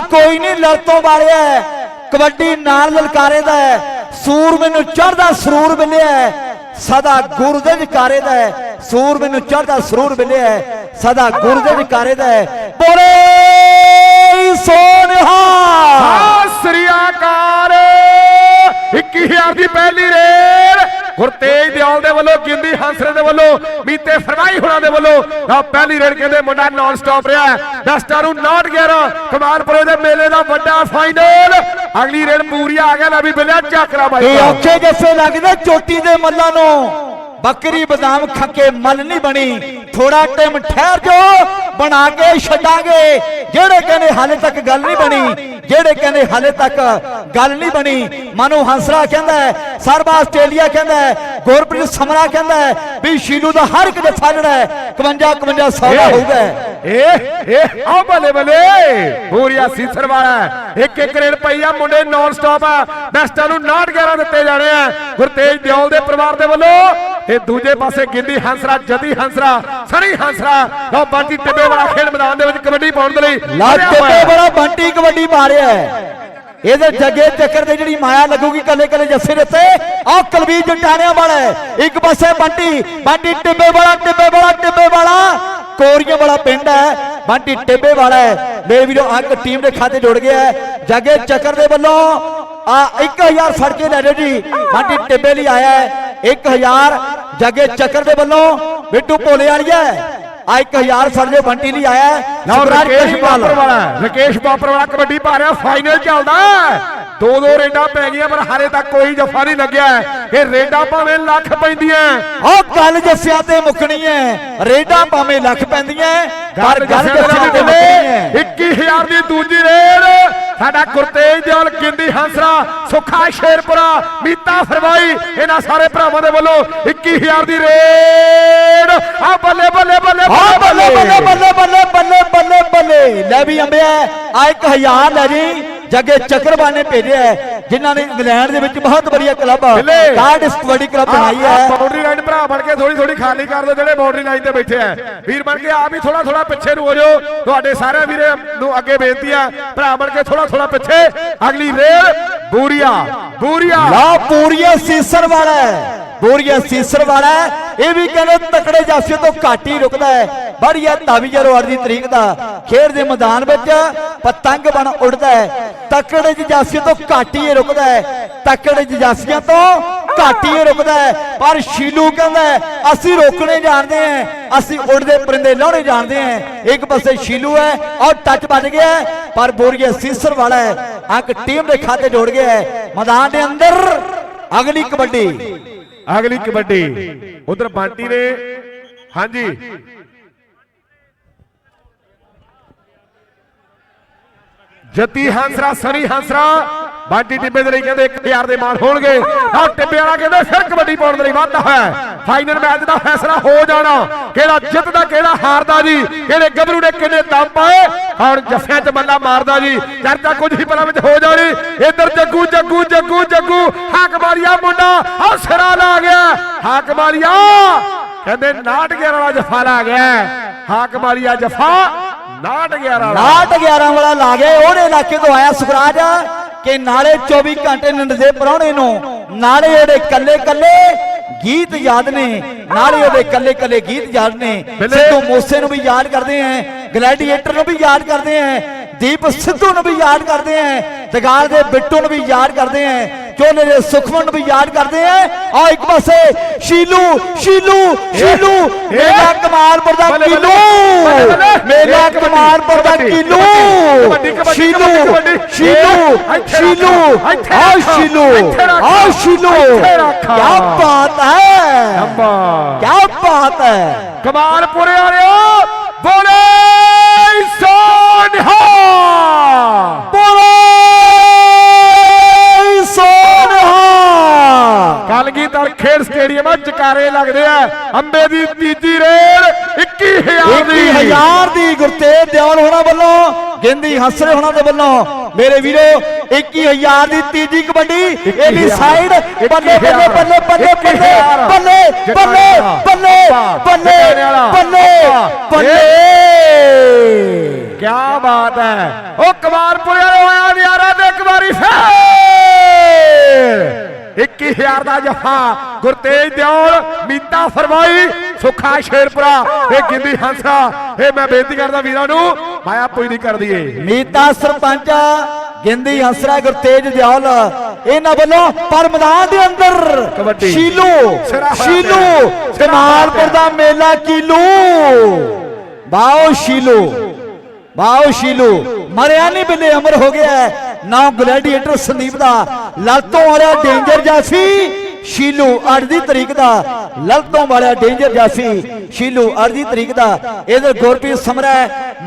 ਕੋਈ ਨਹੀਂ ਲੜ ਤੋਂ ਵਾਲਿਆ ਕਬੱਡੀ ਨਾਲ ਲਲਕਾਰੇ ਦਾ ਹੈ। ਸੂਰ ਮੈਨੂੰ ਚੜਦਾ ਸਰੂਰ ਮਿਲਿਆ ਸਦਾ ਗੁਰ ਦੇ ਵਿਕਾਰੇ ਦਾ ਹੈ। ਸੂਰ ਮੈਨੂੰ ਚੜਦਾ ਸਰੂਰ ਮਿਲਿਆ ਸਦਾ ਗੁਰ ਦੇ ਵਿਕਾਰੇ ਦਾ ਹੈ। ਬੋਲੇ ਸੋਨਹਾ ਸਤਿ ਸ੍ਰੀ ਅਕਾਲ 21000 ਦੀ ਪਹਿਲੀ ਰੇ ਗੁਰਤੇਜ ਦਿਆਲ ਦੇ ਵੱਲੋਂ ਗਿੰਦੀ ਹੰਸਰੇ ਦੇ ਵੱਲੋਂ ਮੀਤੇ ਫਰਮਾਈ ਹੁਣਾਂ ਦੇ ਵੱਲੋਂ ਆ ਪਹਿਲੀ ਰੇਡ ਕਹਿੰਦੇ ਮੁੰਡਾ ਨਾਨ ਸਟਾਪ ਰਿਹਾ ਦਸਟਾ ਨੂੰ 911 ਕਮਾਲਪੁਰੇ ਦੇ ਮੇਲੇ ਦਾ ਵੱਡਾ ਫਾਈਨਲ ਅਗਲੀ ਰੇਡ ਪੂਰੀ ਆ ਗਿਆ ਲੈ ਵੀ ਬਿਲਿਆ ਚੱਕਰਾ ਬਾਈ ਇਹ ਔਖੇ ਜੱਫੇ ਲੱਗਦੇ ਚੋਟੀ ਦੇ ਮੱਲਾਂ ਨੂੰ। ਬੱਕਰੀ ਬਦਾਮ ਖੱਕੇ ਮੱਲ ਨਹੀਂ ਬਣੀ। ਥੋੜਾ ਟਾਈਮ ਠਹਿਰ ਜੋ ਬਣਾ ਕੇ ਛੱਡਾਂਗੇ। ਜਿਹੜੇ ਕਹਿੰਦੇ ਹਾਲੇ ਤੱਕ ਗੱਲ ਨਹੀਂ ਬਣੀ ਜਿਹੜੇ ਕਹਿੰਦੇ ਹਾਲੇ ਤੱਕ ਗੱਲ ਨਹੀਂ ਬਣੀ ਮਨੂ ਹੰਸਰਾ ਕਹਿੰਦਾ ਹੈ ਸਰਬਾ ਆਸਟ੍ਰੇਲੀਆ ਕਹਿੰਦਾ ਹੈ ਗੁਰਪ੍ਰੀਤ ਸਮਰਾ ਕਹਿੰਦਾ ਹੈ ਵੀ ਸ਼ੀਲੂ ਦਾ ਹਰ ਇੱਕ ਜੱਫਾ ਜਿਹੜਾ ਹੈ 51 51 100 ਦਾ ਹੋਊਗਾ ਏ ਏ ਆ ਬੱਲੇ ਬੱਲੇ ਪੂਰੀਆ ਸੀਸਰ ਵਾਲਾ ਇੱਕ ਇੱਕ ਰੇਡ ਪਈ ਆ ਮੁੰਡੇ ਨਾਨ ਸਟਾਪ ਬੈਸਟਾਂ ਨੂੰ 911 ਦਿੱਤੇ ਜਾਣੇ ਆ। ਗੁਰਤੇਜ ਦਿਓਲ ਦੇ ਪਰਿਵਾਰ ਦੇ ਵੱਲੋਂ ਤੇ ਦੂਜੇ ਪਾਸੇ ਗਿੰਦੀ ਹੰਸਰਾ ਜਦੀ ਹੰਸਰਾ ਸਣੀ ਹੰਸਰਾ। ਲਓ ਬੰਟੀ ਟਿੱਬੇ ਵਾਲਾ ਖੇਡ ਮੈਦਾਨ ਦੇ ਵਿੱਚ ਕਬੱਡੀ ਪਾਉਣ ਦੇ ਲਈ ਲਾ ਟਿੱਬੇ। ਬੜਾ ਬੰਟੀ ਕਬੱਡੀ ਪਾ ਰਿਹਾ ਹੈ। ਇਹਦੇ ਜੱਗੇ ਚੱਕਰ ਦੇ ਜਿਹੜੀ ਮਾਇਆ ਲੱਗੂਗੀ ਕੱਲੇ ਕੱਲੇ ਜੱਸੇ ਦੇ ਉੱਤੇ ਆਹ ਕਲਵੀਰ ਜਟਾਣਿਆਂ ਵਾਲਾ। ਇੱਕ ਪਾਸੇ ਬੰਟੀ ਬੰਟੀ ਟਿੱਬੇ ਵਾਲਾ ਟਿੱਬੇ ਵਾਲਾ ਟਿੱਬੇ ਵਾਲਾ। ਕੋਰੀਆਂ ਵਾਲਾ ਪਿੰਡ ਹੈ ਬੰਟੀ ਟਿੱਬੇ ਵਾਲਾ ਹੈ। ਮੇਰੇ ਵੀਰੋ ਅੰਕ ਟੀਮ ਦੇ ਖਾਤੇ ਜੁੜ ਗਿਆ ਹੈ। ਜੱਗੇ ਚੱਕਰ ਦੇ ਵੱਲੋਂ ਆ 1000 ਫੜ ਕੇ ਲੈ ਜਾਓ ਜੀ। ਬੰਟੀ ਟਿੱਬੇ ਲਈ ਆਇਆ ਹੈ। 1000 ਜੱਗੇ ਚੱਕਰ ਦੇ ਵੱਲੋਂ ਬਿੱਟੂ ਭੋਲੇ ਵਾਲੀਆ ਆ 1000 ਫੜ ਲਿਓ ਬੰਟੀ ਲਈ ਆਇਆ ਸੁਖਰਾਜ ਰਕੇਸ਼ ਕਰੀਵਾਲ। ਬਾਪਰ ਵਾਲਾ ਰਕੇਸ਼ ਬਾਪਰ ਵਾਲਾ ਕਬੱਡੀ ਪਾ ਰਿਹਾ ਫਾਈਨਲ ਚੱਲਦਾ। ਦੋ ਦੋ ਰੇਡਾਂ ਪੈ ਗਈਆਂ ਪਰ ਹਾਲੇ ਤੱਕ ਕੋਈ ਜਫਾ ਨਹੀਂ ਲੱਗਿਆ ਇਹ ਰੇਡਾਂ ਭਾਵੇਂ ਲੱਖ ਪੈਂਦੀਆਂ ਉਹ ਗੱਲ ਜੱਸਿਆ ਤੇ ਮੁੱਕਣੀ ਹੈ। ਰੇਡਾਂ ਭਾਵੇਂ ਲੱਖ ਪੈਂਦੀਆਂ ਪਰ ਗੱਲ ਜੱਸਿਆ ਤੇ ਮੁੱਕਣੀ ਹੈ। 21000 ਦੀ ਦੂਜੀ ਰੇਡ ਸਾਡਾ ਗੁਰਤੇਜ ਦਿਆਲ ਗਿੰਦੀ ਹੰਸਰਾ ਸੁਖਾ ਸ਼ੇਰਪੁਰਾ ਮੀਤਾ ਫਰਮਾਈ ਇਹਨਾਂ ਸਾਰੇ ਭਰਾਵਾਂ ਦੇ ਵੱਲੋਂ 21000 ਦੀ ਰੇਡ। ਆ ਬੱਲੇ ਬੱਲੇ ਬੱਲੇ ਆ ਬੱਲੇ ਬੱਲੇ ਬੱਲੇ। ਬੱਲੇ ਬੱਲੇ ਬੱਲੇ ਬੱਲੇ ਲੈ ਵੀ ਅੰਬਿਆ ਆ 1000 ਲੈ ਜੀ। ਜੱਗੇ ਚੱਕਰਵਾਨ ਨੇ ਭੇਜਿਆ ਹੈ, ਜਿਨ੍ਹਾਂ ਨੇ ਇੰਗਲੈਂਡ ਦੇ ਵਿੱਚ ਬਹੁਤ ਵਧੀਆ ਕਲੱਬ। ਕਾਰਡਿਸ ਕਬੱਡੀ ਕਲੱਬ ਬਣਾਈ ਹੈ। ਬਾਉਂਡਰੀ ਲਾਈਨ ਭਰਾ ਬਣ ਕੇ ਥੋੜੀ ਥੋੜੀ ਖਾਲੀ ਕਰ ਦਿਓ ਜਿਹੜੇ ਬਾਉਂਡਰੀ ਲਾਈਨ ਤੇ ਬੈਠੇ ਆ। ਵੀਰ ਬਣ ਕੇ ਆਪ ਹੀ ਥੋੜਾ ਥੋੜਾ ਪਿੱਛੇ ਨੂੰ ਹੋ ਜਾਓ। ਤੁਹਾਡੇ ਸਾਰੇ ਵੀਰੇ ਨੂੰ ਅੱਗੇ ਬੇਨਤੀ ਆ ਭਰਾ ਬਣ ਕੇ ਥੋੜਾ ਥੋੜਾ ਪਿੱਛੇ। ਅਗਲੀ ਰੇਲ ਬੂਰੀਆ ਬੂਰੀਆ। ਲਾ ਪੂਰੀਆ ਸੀਸਰ ਵਾਲਾ ਹੈ। ਪੂਰੀਆ ਸੀਸਰ ਵਾਲਾ ਇਹ ਵੀ ਕਹਿੰਦੇ ਤਕੜੇ ਜਾਫੀਏ ਤੋਂ ਘੱਟ ਹੀ ਰੁਕਦਾ ਹੈ। ਬੜੀਆ ਤਾਵੀ ਜਰਵਾਰ ਦੀ ਤਰੀਕ ਦਾ। ਖੇਡ ਦੇ ਮੈਦਾਨ ਵਿੱਚ ਪਤੰਗ ਬਣ ਉੱਡਦਾ ਹੈ। ਤਕੜੇ ਜਾਫੀਏ ਤੋਂ ਘੱਟ ਹੀ ਰੁਕਦਾ ਹੈ। ਤਕੜੇ ਜਾਫੀਆਂ ਤੋਂ ਘੱਟ ਹੀ ਰੁਕਦਾ ਹੈ। ਪਰ ਸ਼ੀਲੂ ਕਹਿੰਦਾ ਅਸੀਂ ਰੋਕਣੇ ਜਾਣਦੇ ਹਾਂ। ਅਸੀਂ ਉੱਡਦੇ ਪਰਿੰਦੇ ਲਾਉਣੇ ਜਾਣਦੇ ਹਾਂ। ਇੱਕ ਪਾਸੇ ਸ਼ੀਲੂ ਹੈ, ਔਰ ਟੱਚ ਵੱਜ ਗਿਆ ਪਰ ਬੋਰੀਆ ਸੀਸਰ ਵਾਲਾ ਹੈ। ਅੰਕ ਟੀਮ ਦੇ ਖਾਤੇ ਜੋੜ ਗਿਆ ਹੈ। ਮੈਦਾਨ ਦੇ ਅੰਦਰ ਅਗਲੀ ਕਬੱਡੀ। ਅਗਲੀ ਕਬੱਡੀ। ਉਧਰ ਬੰਟੀ ਨੇ, ਹਾਂਜੀ। ਜੱਤੀ ਹੰਸਰਾ, ਸਰੀ ਹੰਸਰਾ। ਬਾਂਟੀ ਟਿੱਬੇ ਦੇ ਲਈ ਕਹਿੰਦੇ 1000 ਦੇ ਮਾਨ ਹੋਣਗੇ। ਆ ਟਿੱਬੇ ਵਾਲਾ ਕਹਿੰਦੇ ਫਿਰ ਕਬੱਡੀ ਪਾਉਣ ਦੇ ਲਈ ਵਾਧਾ ਹੈ। ਫਾਈਨਲ ਮੈਚ ਦਾ ਫੈਸਲਾ ਹੋ ਜਾਣਾ। ਕਿਹੜਾ ਜਿੱਤਦਾ, ਕਿਹੜਾ ਹਾਰਦਾ ਜੀ? ਕਿਹੜੇ ਗੱਭਰੂ ਨੇ ਕਿੰਨੇ ਦਮ ਪਾਏ? ਹੁਣ ਜੱਫਿਆਂ 'ਚ ਮੱਲਾ ਮਾਰਦਾ ਜੀ? ਚਰਚਾ ਕੁਝ ਹੀ ਪਲਾਂ ਵਿੱਚ ਹੋ ਜਾਣੀ। ਇੱਧਰ ਜੱਗੂ ਜੱਗੂ ਜੱਗੂ ਜੱਗੂ। ਹੱਕ ਮਾਰੀਆ ਮੁੰਡਾ। ਆ ਸਿਰਾ ਲਾ ਗਿਆ। ਹੱਕ ਮਾਰੀਆ। ਕਹਿੰਦੇ ਨਾਟ ਗਿਆ ਵਾਲਾ ਜੱਫਾ ਲਾ ਗਿਆ। ਹੱਕ ਮਾਰੀਆ ਜੱਫਾ। ਨਾਟ ਗਿਆ ਵਾਲਾ ਨਾਟ 11 ਵਾਲਾ ਲਾ ਗਿਆ ਉਹਦੇ ਇਲਾਕੇ ਤੋਂ ਆਇਆ ਸੁਖਰਾਜ ਕਿ ਨਾਲੇ 24 ਘੰਟੇ ਨੰਦਦੇ ਪਰੌਣੇ ਨੂੰ ਨਾਲੇ ਉਹਦੇ ਕੱਲੇ ਕੱਲੇ ਗੀਤ ਯਾਦ ਨੇ ਨਾਲੇ ਉਹਦੇ ਕੱਲੇ ਕੱਲੇ ਗੀਤ ਯਾਦ ਨੇ। ਸਿੱਧੂ ਮੂਸੇ ਨੂੰ ਵੀ ਯਾਦ ਕਰਦੇ ਆਂ ਗਲੈਡੀਏਟਰ ਨੂੰ ਵੀ ਯਾਦ ਕਰਦੇ ਆਂ ਦੀਪ ਸਿੱਧੂ ਨੂੰ ਵੀ ਯਾਦ ਕਰਦੇ ਆਂ ਦਗਾਲ ਦੇ ਬਿੱਟੂ ਨੂੰ ਵੀ ਯਾਦ ਕਰਦੇ ਆਂ ਚੋਲੇ ਦੇ ਸੁਖਮਨ ਨੂੰ ਵੀ ਯਾਦ ਕਰਦੇ ਆਂ ਆ ਇੱਕ ਪਾਸੇ ਸ਼ੀਲੂ ਸ਼ੀਲੂ ਸ਼ੀਲੂ ਮੇਲਾ ਕਮਾਲਪੁਰ ਦਾ ਬੱਲੇ, ਬੱਲੇ, ਕੀਲੂ ਬੱਲੇ, ਬੱਲੇ। ਮੇਲਾ ਇਹ ਕਬੱਡੀ, ਕਮਾਲਪੁਰ ਦਾ ਕਬੱਡੀ, ਕੀਲੂ ਕਬੱਡੀ, ਕਬੱਡੀ, ਸ਼ੀਲੂ ਕਬੱਡੀ, ਸ਼ੀਲੂ ਇੱਥੇ ਸ਼ੀਲੂ ਰੱਖ, ਇੱਥੇ ਆ ਰੱਖ, ਸ਼ੀਲੂ ਇੱਥੇ ਰੱਖ, ਆ ਸ਼ੀਲੂ ਇੱਥੇ ਰੱਖ। ਕੀ ਬਾਤ ਹੈ ਅੰਬਾ ਕੀ ਬਾਤ ਹੈ ਕਮਾਲਪੁਰੇ ਵਾਲਿਓ ਬੋਲੇ ਚਕਾਰੇ ਲੱਗਦੇ ਆ। ਅੰਬੇ ਦੀ ਤੀਜੀ ਰੇਡ 21000 ਦੀ। 21000 ਦੀ ਗੁਰਤੇਜ ਹੋਣਾ ਵੱਲੋਂ ਗਿੰਦੀ ਹਸਰੇ ਹੋਣਾ ਦੇ ਵੱਲੋਂ। ਮੇਰੇ ਵੀਰੋ 21000 ਦੀ ਤੀਜੀ ਕਬੱਡੀ ਇਹਦੀ ਸਾਈਡ ਬੱਲੇ ਬੱਲੇ ਬੱਲੇ ਬੱਲੇ ਬੱਲੇ ਬੱਲੇ ਬੱਲੇ ਬੱਲੇ ਬੱਲੇ ਬੱਲੇ ਬੱਲੇ। ਕੀ ਬਾਤ ਹੈ। ਉਹ ਕਮਾਲਪੁਰੇ ਵਾਲੇ ਹੋਇਆ ਨਿਆਰਾ ਤੇ ਇੱਕ ਵਾਰੀ ਫੇਰ। 21000 ਦਾ ਜਫਾ। ਗੁਰਤੇਜ ਦਿਓਲ ਮੀਤਾ ਫਰਮਾਈ ਸੁਖਾ ਸ਼ੇਰਪੁਰਾ। ਇਹ ਗਿੰਦੀ ਹੰਸਾ। ਇਹ ਮੈਂ ਬੇਨਤੀ ਕਰਦਾ ਵੀਰਾਂ ਨੂੰ ਮਾਇਆ ਪੁਈ ਨਹੀਂ ਕਰਦੀ ਏ ਮੀਤਾ ਸਰਪੰਚ ਗਿੰਦੀ ਹੰਸਰਾ ਗੁਰਤੇਜ ਦਿਆਲ ਇਹਨਾਂ ਵੱਲੋਂ ਪਰ ਮੈਦਾਨ ਦੇ ਅੰਦਰ। ਸ਼ੀਲੂ ਸ਼ੀਲੂ ਕਮਾਲਪੁਰ ਦਾ ਮੇਲਾ ਕੀਲੂ। ਬਾਓ ਸ਼ੀਲੂ ਬਾਓ ਸ਼ੀਲੂ। ਮਰਿਆ ਨਹੀਂ ਬਿੱਲੇ ਅਮਰ ਹੋ ਗਿਆ ਨਾ ਗਲੈਡੀਏਟਰ ਸੰਦੀਪ ਦਾ। ਲਲਤੋਂ ਵਾਲਾ ਡੇਂਜਰ ਜਾਫੀ ਸ਼ੀਲੂ 8 ਦੀ ਤਰੀਕ ਦਾ। ਲਲਤੋਂ ਵਾਲਾ ਡੇਂਜਰ ਜਾਫੀ ਸ਼ੀਲੂ 8 ਦੀ ਤਰੀਕ ਦਾ। ਇਹਦੇ ਗੁਰਪ੍ਰੀਤ ਸਮਰਾ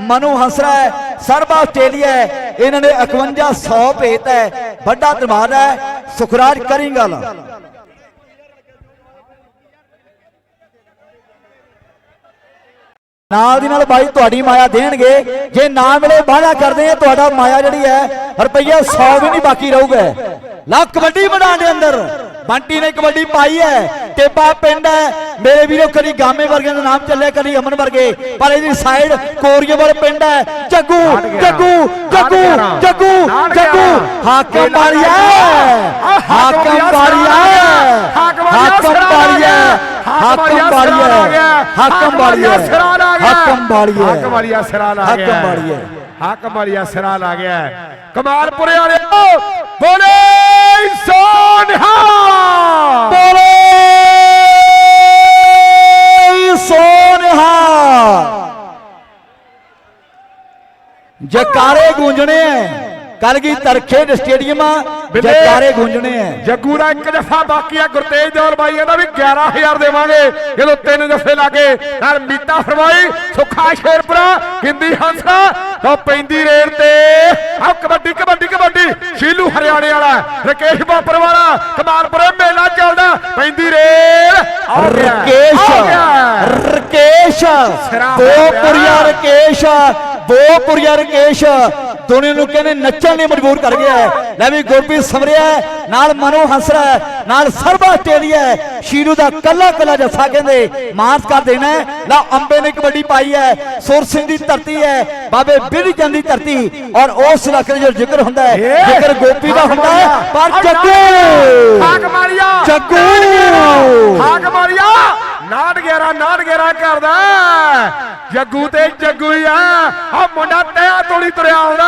ਮਨੂ ਹੰਸਰਾ ਹੈ, ਸਰਬ ਆਸਟ੍ਰੇਲੀਆ ਇਹਨਾਂ ਨੇ 5100 ਭੇਤ ਹੈ। ਵੱਡਾ ਧਮਾਲ ਹੈ। ਸੁਖਰਾਜ ਕਰਿੰਗਲ। ਨਾਲ ਦੀ ਨਾਲ ਬਾਈ ਤੁਹਾਡੀ ਮਾਇਆ ਦੇਣਗੇ। ਜੇ ਨਾ ਮਿਲੇ ਵਾਅਦਾ ਕਰਦੇ ਆ ਤੁਹਾਡਾ ਮਾਇਆ ਜਿਹੜੀ ਹੈ ਰੁਪਈਆ 100 ਵੀ ਨਹੀਂ ਬਾਕੀ ਰਹੂਗਾ। ਲਾ ਕਬੱਡੀ ਮੈਦਾਨ ਦੇ ਅੰਦਰ। ਬੰਟੀ ਨੇ ਕਬੱਡੀ ਪਾਈ ਹੈ। ਟੇਪਾ ਪਿੰਡ ਹੈ। ਮੇਰੇ ਵੀਰੋ ਕਦੀ ਗਾਮੇ ਵਰਗਿਆਂ ਦਾ ਨਾਮ ਚੱਲਿਆ ਕਦੀ ਅਮਨ ਵਰਗੇ। ਪਰ ਇਹਦੀ ਸਾਈਡ ਕੋਰੀਏਵਾਲ ਪਿੰਡ ਹੈ। ਜੱਗੂ। ਜੱਗੂ ਜੱਗੂ। ਜੱਗੂ ਜੱਗੂ। ਹਾਕਮ ਗਿਆ। ਹਾਕਮ ਬਾੜੀਆ ਹਾਕਮ ਬਾੜੀਆ ਹਾਕਮ ਬਾੜੀਆ ਹਾਕਮ ਬਾੜੀਆ ਸਿਰਾ ਲਾ ਗਿਆ। ਹਾਕਮ ਬਾੜੀਆ ਹਾਕਮ ਵਾਲੀਆ ਸਿਰਾ ਲਾ ਗਿਆ। ਹਾਕਮ ਬਾੜੀਆ ਹਾਕਮ ਵਾਲੀਆ ਸਿਰਾ ਲਾ ਗਿਆ। ਕਮਾਲਪੁਰੇ ਵਾਲੇ ਬੋਲੇ ਸੋਨਹਾ ਬੋਲੇ ਸੋਨਹਾ ਜਕਾਰੇ ਗੂੰਜਣੇ ਐ। ਕਲਗੀ ਤਰਖੇਡ ਸਟੇਡੀਅਮ ਬਿੱਲੇ। ਜਕਾਰੇ ਗੂੰਜਣੇ ਐ ਜੱਗੂ ਦਾ ਇੱਕ ਜਫਾ ਬਾਕੀ ਆ ਗੁਰਤੇਜ ਦੌਰ ਬਾਈ ਕਹਿੰਦਾ ਵੀ 11000 ਦੇਵਾਂਗੇ। ਜਦੋਂ ਤਿੰਨ ਜਫੇ ਲਾਗੇ ਨਾਲ ਮੀਤਾ ਫਰਮਾਈ ਸੁਖਾ ਸ਼ੇਰਪੁਰਾ ਹਿੰਦੀ ਹੰਸਾ ਤਾਂ ਪੈਂਦੀ ਰੇਡ ਤੇ। ਆ ਕਬੱਡੀ ਕਬੱਡੀ ਕਬੱਡੀ। ਸ਼ੀਲੂ ਹਰਿਆਣੇ ਵਾਲਾ ਰਕੇਸ਼ ਬਾਪਰ ਵਾਲਾ ਕਮਾਲਪੁਰੇ ਮੇਲਾ ਚੱਲਦਾ ਪੈਂਦੀ ਰੇਡ ਆ ਗਿਆ, ਰਕੇਸ਼। ਰਕੇਸ਼ ਦੋ। ਪੁਰੀਆ ਰਕੇਸ਼ ਦੋ ਪੁਰੀਆ ਰਕੇਸ਼। ਦੁਨੀਆ ਨੂੰ ਕਹਿੰਦੇ ਨੱਚਣ ਲਈ ਮਜਬੂਰ ਕਰ ਗਿਆ ਹੈ। ਲੈ ਵੀ ਗੁਰਪ੍ਰੀਤ ਸਮਰਿਆ ਨਾਲ ਮਨੋ ਹੰਸਰਾ ਨਾਲ ਸਰਬਾ ਆਸਟ੍ਰੇਲੀਆ। ਸ਼ੀਰੂ ਦਾ ਕੱਲਾ ਕੱਲਾ ਜੱਫਾ ਕਹਿੰਦੇ ਮਾਰਚ ਕਰ ਦੇਣਾ। ਲਾ ਅੰਬੇ ਨੇ ਕਬੱਡੀ ਪਾਈ ਹੈ ਸੁਰ ਸਿੰਘ ਦੀ ਧਰਤੀ ਹੈ ਬਾਬੇ ਚੰਦ ਦੀ ਧਰਤੀ ਔਰ ਉਸ ਇਲਾਕੇ ਦਾ ਜੋ ਜ਼ਿਕਰ ਹੁੰਦਾ ਹੈ ਜ਼ਿਕਰ ਗੋਪੀ ਦਾ ਹੁੰਦਾ ਹੈ ਪਰ ਹਾਕ ਜੱਗੂ ਮਾਰੀਆ ਜੱਗੂ ਹਾਕ ਮਾਰੀਆ ਨਾਟ 11 ਨਾਟ 11 ਕਰਦਾ ਜੱਗੂ ਤੇ ਜੱਗੂ ਆ। ਆ ਮੁੰਡਾ ਤਿਆ ਤੋੜੀ ਤੁਰਿਆ ਆਉਂਦਾ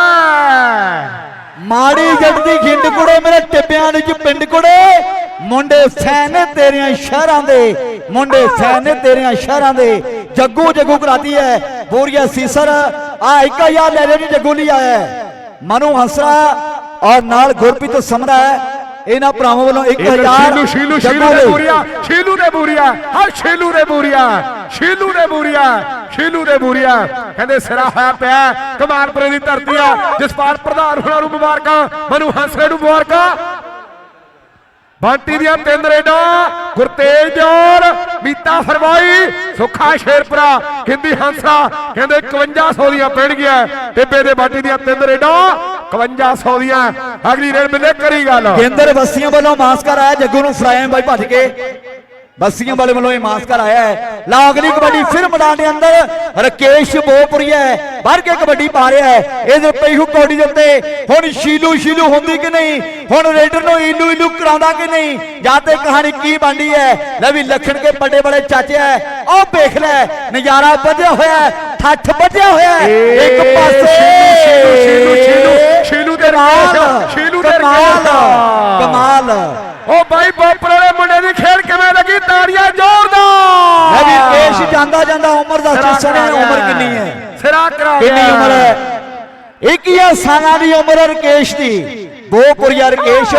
ਮਾੜੀ ਜੱਟ ਦੀ ਖਿੰਡ ਕੁੜੇ, ਮੇਰੇ ਟਿੱਬਿਆਂ ਦੇ ਪਿੰਡ ਕੁੜੇ। ਮੁੰਡੇ ਫੈਨ ਨੇ ਤੇਰੀਆਂ ਸ਼ਹਿਰਾਂ ਦੇ, ਮੁੰਡੇ ਫੈਨ ਨੇ ਤੇਰੀਆਂ ਸ਼ਹਿਰਾਂ ਦੇ। ਜੱਗੂ ਜੱਗੂ ਕਰਾਤੀ ਹੈ। ਬੋਰੀਆ ਸੀਸਰ ਆ ਇੱਕ ਯਾਰ ਲੈ ਲਿਓ ਜੀ, ਜੱਗੂ ਲਈ ਆਇਆ ਮਨੂ ਹੰਸਰਾ ਔਰ ਨਾਲ ਗੁਰਪ੍ਰੀਤ ਸਮਰਾ ਹੈ। ਇਹਨਾਂ ਭਰਾਵਾਂ ਵੱਲੋਂ 1000 ਸ਼ੀਲੂ ਸ਼ੀਲੂ ਦੇ ਬੂਰੀਆ ਸ਼ੀਲੂ ਦੇ ਬੂਰੀਆ ਹਾਂ ਸ਼ੀਲੂ ਦੇ ਬੂਰੀਆ ਸ਼ੀਲੂ ਦੇ ਬੂਰੀਆ ਸ਼ੀਲੂ ਦੇ ਬੂਰੀਆ। ਕਹਿੰਦੇ ਸਿਰਾ ਹੋਇਆ ਪਿਆ ਕਮਾਲਪੁਰੇ ਦੀ ਧਰਤੀ ਆ ਜਸਪਾਲ ਪ੍ਰਧਾਨ ਹੁਣਾਂ ਨੂੰ ਮੁਬਾਰਕਾਂ ਮਨੂ ਹੰਸਰੇ ਨੂੰ ਮੁਬਾਰਕਾਂ। ਬੰਟੀ ਦੀਆਂ ਤਿੰਨ ਰੇਡਾਂ ਗੁਰਤੇਜ ਜੋਰ ਮੀਤਾ ਫਰਮਾਈ ਸੁਖਾ ਸ਼ੇਰਪੁਰਾ ਹਿੰਦੀ ਹੰਸਾ ਕਹਿੰਦੇ 5100 ਦੀਆਂ ਪੈਣਗੀਆਂ। ਟਿੱਬੇ ਦੇ ਬਾਟੀ ਦੀਆਂ ਤਿੰਨ ਰੇਡਾਂ 5100 ਦੀਆਂ। ਅਗਲੀ ਰੇਡ ਮਿਲੇ ਕਰੀ ਗੱਲ। ਕੇਂਦਰ ਬਸਤੀਆਂ ਵੱਲੋਂ ਮਾਸਕਰ ਆਇਆ ਜੱਗੂ ਨੂੰ ਫੜਾਇਆ ਬਾਈ ਭੱਜ ਕੇ। ਬਸਤੀਆਂ ਵਾਲੇ ਵੱਲੋਂ ਇਹ ਮਾਸਕਰ ਆਇਆ ਹੈ। ਲਾ ਅਗਲੀ ਕਬੱਡੀ ਫਿਰ ਮੈਦਾਨ ਦੇ ਅੰਦਰ। ਰਕੇਸ਼ ਬੋਪੁਰੀਆ ਭਰ ਕੇ ਕਬੱਡੀ ਪਾ ਰਿਹਾ ਹੈ। ਇਹਦੇ ਪਈਹੂ ਕੌਡੀ ਦੇ ਉੱਤੇ। ਹੁਣ ਸ਼ੀਲੂ ਸ਼ੀਲੂ ਹੁੰਦੀ ਕਿ ਨਹੀਂ? ਹੁਣ ਰੇਡਰ ਨੂੰ ਇਲੂ ਇਲੂ ਕਰਾਉਂਦਾ ਕਿ ਨਹੀਂ? ਜਾਂ ਤੇ ਕਹਾਣੀ ਕੀ ਬਣਦੀ ਹੈ? ਲੈ ਵੀ ਲਖਣ ਕੇ ਵੱਡੇ ਬੜੇ ਚਾਚੇ ਹੈ। ਉਹ ਵੇਖ ਲੈ ਨਜ਼ਾਰਾ ਵਧਿਆ ਹੋਇਆ ਠੱਠ ਵਧਿਆ ਹੋਇਆ। ਇੱਕ ਪਾਸੇ। ਸ਼ੀਲੂ, ਸ਼ੀਲੂ, ਸ਼ੀਲੂ, ਸ਼ੀਲੂ ਤੇ ਕਮਾਲ, ਰਕੇਸ਼, ਸ਼ੀਲੂ ਤੇ ਕਮਾਲ ਕਮਾਲ ਉਹ ਬਾਈ ਬਾਪਰ ਵਾਲੇ ਮੁੰਡੇ ਦੀ ਖੇਡ ਕਿਵੇਂ ਲੱਗੀ? ਤਾੜੀਆਂ ਜ਼ੋਰਦਾਰ। ਮੈਂ ਵੀ ਕੇਸ਼ ਜਾਂਦਾ ਜਾਂਦਾ ਉਮਰ ਦਾ ਚੀਸਣੇ ਕਰਾ ਉਮਰ। ਕਿੰਨੀ ਹੈ? ਸਿਰਾ ਕਰਾ ਕਿੰਨੀ। ਉਮਰ ਹੈ? 21 ਸਾਲਾਂ ਦੀ ਉਮਰ ਹੈ ਰਕੇਸ਼ ਦੀ। ਬੋਪੁਰੀਆ ਰਕੇਸ਼।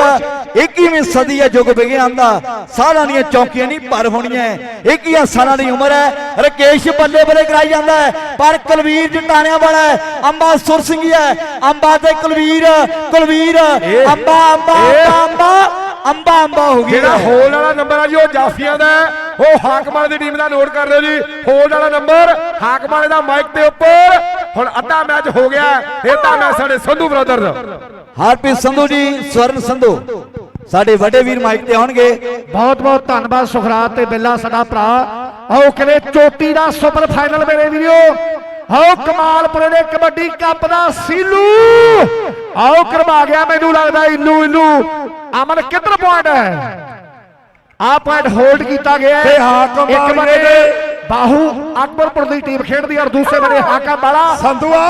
21ਵੀਂ ਸਦੀ ਹੈ ਯੁੱਗ ਵਿਗਿਆਨ ਦਾ ਸਾਲਾਂ ਦੀਆਂ ਚੌਕੀਆਂ ਨਹੀਂ ਪਰ ਹੋਣੀਆਂ। 21 ਸਾਲਾਂ ਦੀ ਉਮਰ ਹੈ। ਰਕੇਸ਼ ਬੱਲੇ ਬੱਲੇ ਕਰਾਈ ਜਾਂਦਾ ਹੈ। ਪਰ ਕੁਲਵੀਰ ਜਟਾਣਿਆਂ ਵਾਲਾ ਅੰਬਾ ਸੁਰ ਸਿੰਘੀ ਹੈ ਅੰਬਾ ਤੇ ਕੁਲਵੀਰ ਕੁਲਵੀਰ ਇਹ- ਅੰਬਾ ਅੰਬਾ ਇਹ- ਅੰਬਾ ਅੰਬਾ ਅੰਬਾ ਹੋ ਗਿਆ ਜਿਹੜਾ ਹੋਲ ਵਾਲਾ ਨੰਬਰ ਆ ਜੀ ਉਹ ਜਾਫੀਆਂ ਦਾ। ਉਹ ਹਾਕਮਾਲੇ ਦੀ ਟੀਮ ਦਾ ਨੋਟ ਕਰ ਲਿਓ ਜੀ। ਹੋਲ ਵਾਲਾ ਨੰਬਰ ਹਾਕਮਾਲੇ ਦਾ ਮਾਈਕ ਦੇ ਉੱਪਰ। ਹੁਣ ਅੱਧਾ ਮੈਚ ਹੋ ਗਿਆ। ਇਹਦਾ ਮੈਚ ਸਾਡੇ ਸੰਧੂ ਬ੍ਰਦਰ। ਦਾ ਹਰਪ੍ਰੀਤ ਸੰਧੂ ਜੀ ਸਵਰਨ ਸੰਧੂ। ਸਾਡੇ ਵੱਡੇ ਵੀਰ ਮਾਈਕ ਤੇ ਆਉਣਗੇ। ਬਹੁਤ ਬਹੁਤ ਧੰਨਵਾਦ ਸੁਖਰਾਤ ਤੇ ਬਿੱਲਾ ਸਾਡਾ ਭਰਾ। ਆਓ ਕਿਵੇਂ ਚੋਟੀ ਦਾ ਸੁਪਰ ਫਾਈਨਲ ਮੇਰੇ ਵੀਰੋ। ਆਓ ਕਮਾਲਪੁਰੇ ਦੇ ਕਬੱਡੀ ਕੱਪ ਦਾ ਸੀਲੂ। ਆਓ ਕਰਵਾ ਗਿਆ ਮੈਨੂੰ ਲੱਗਦਾ ਇੱਲੂ ਇੱਲੂ। ਅਮਨ ਕਿੱਧਰ ਪੁਆਇੰਟ ਹੈ? ਆ ਪੁਆਇੰਟ ਹੋਲਡ ਕੀਤਾ ਗਿਆ ਹੈ। ਤੇ ਹਾਕਮ ਇੱਕ ਵਾਲੇ ਬੰਨੇ ਨੇ- ਬਾਹੂ ਅਕਬਰਪੁਰ ਦੀ ਟੀਮ ਖੇਡਦੀ ਔਰ ਦੂਸਰੇ ਬੰਨੇ ਹਾਕਮ ਵਾਲਾ। ਸੰਧੂਆ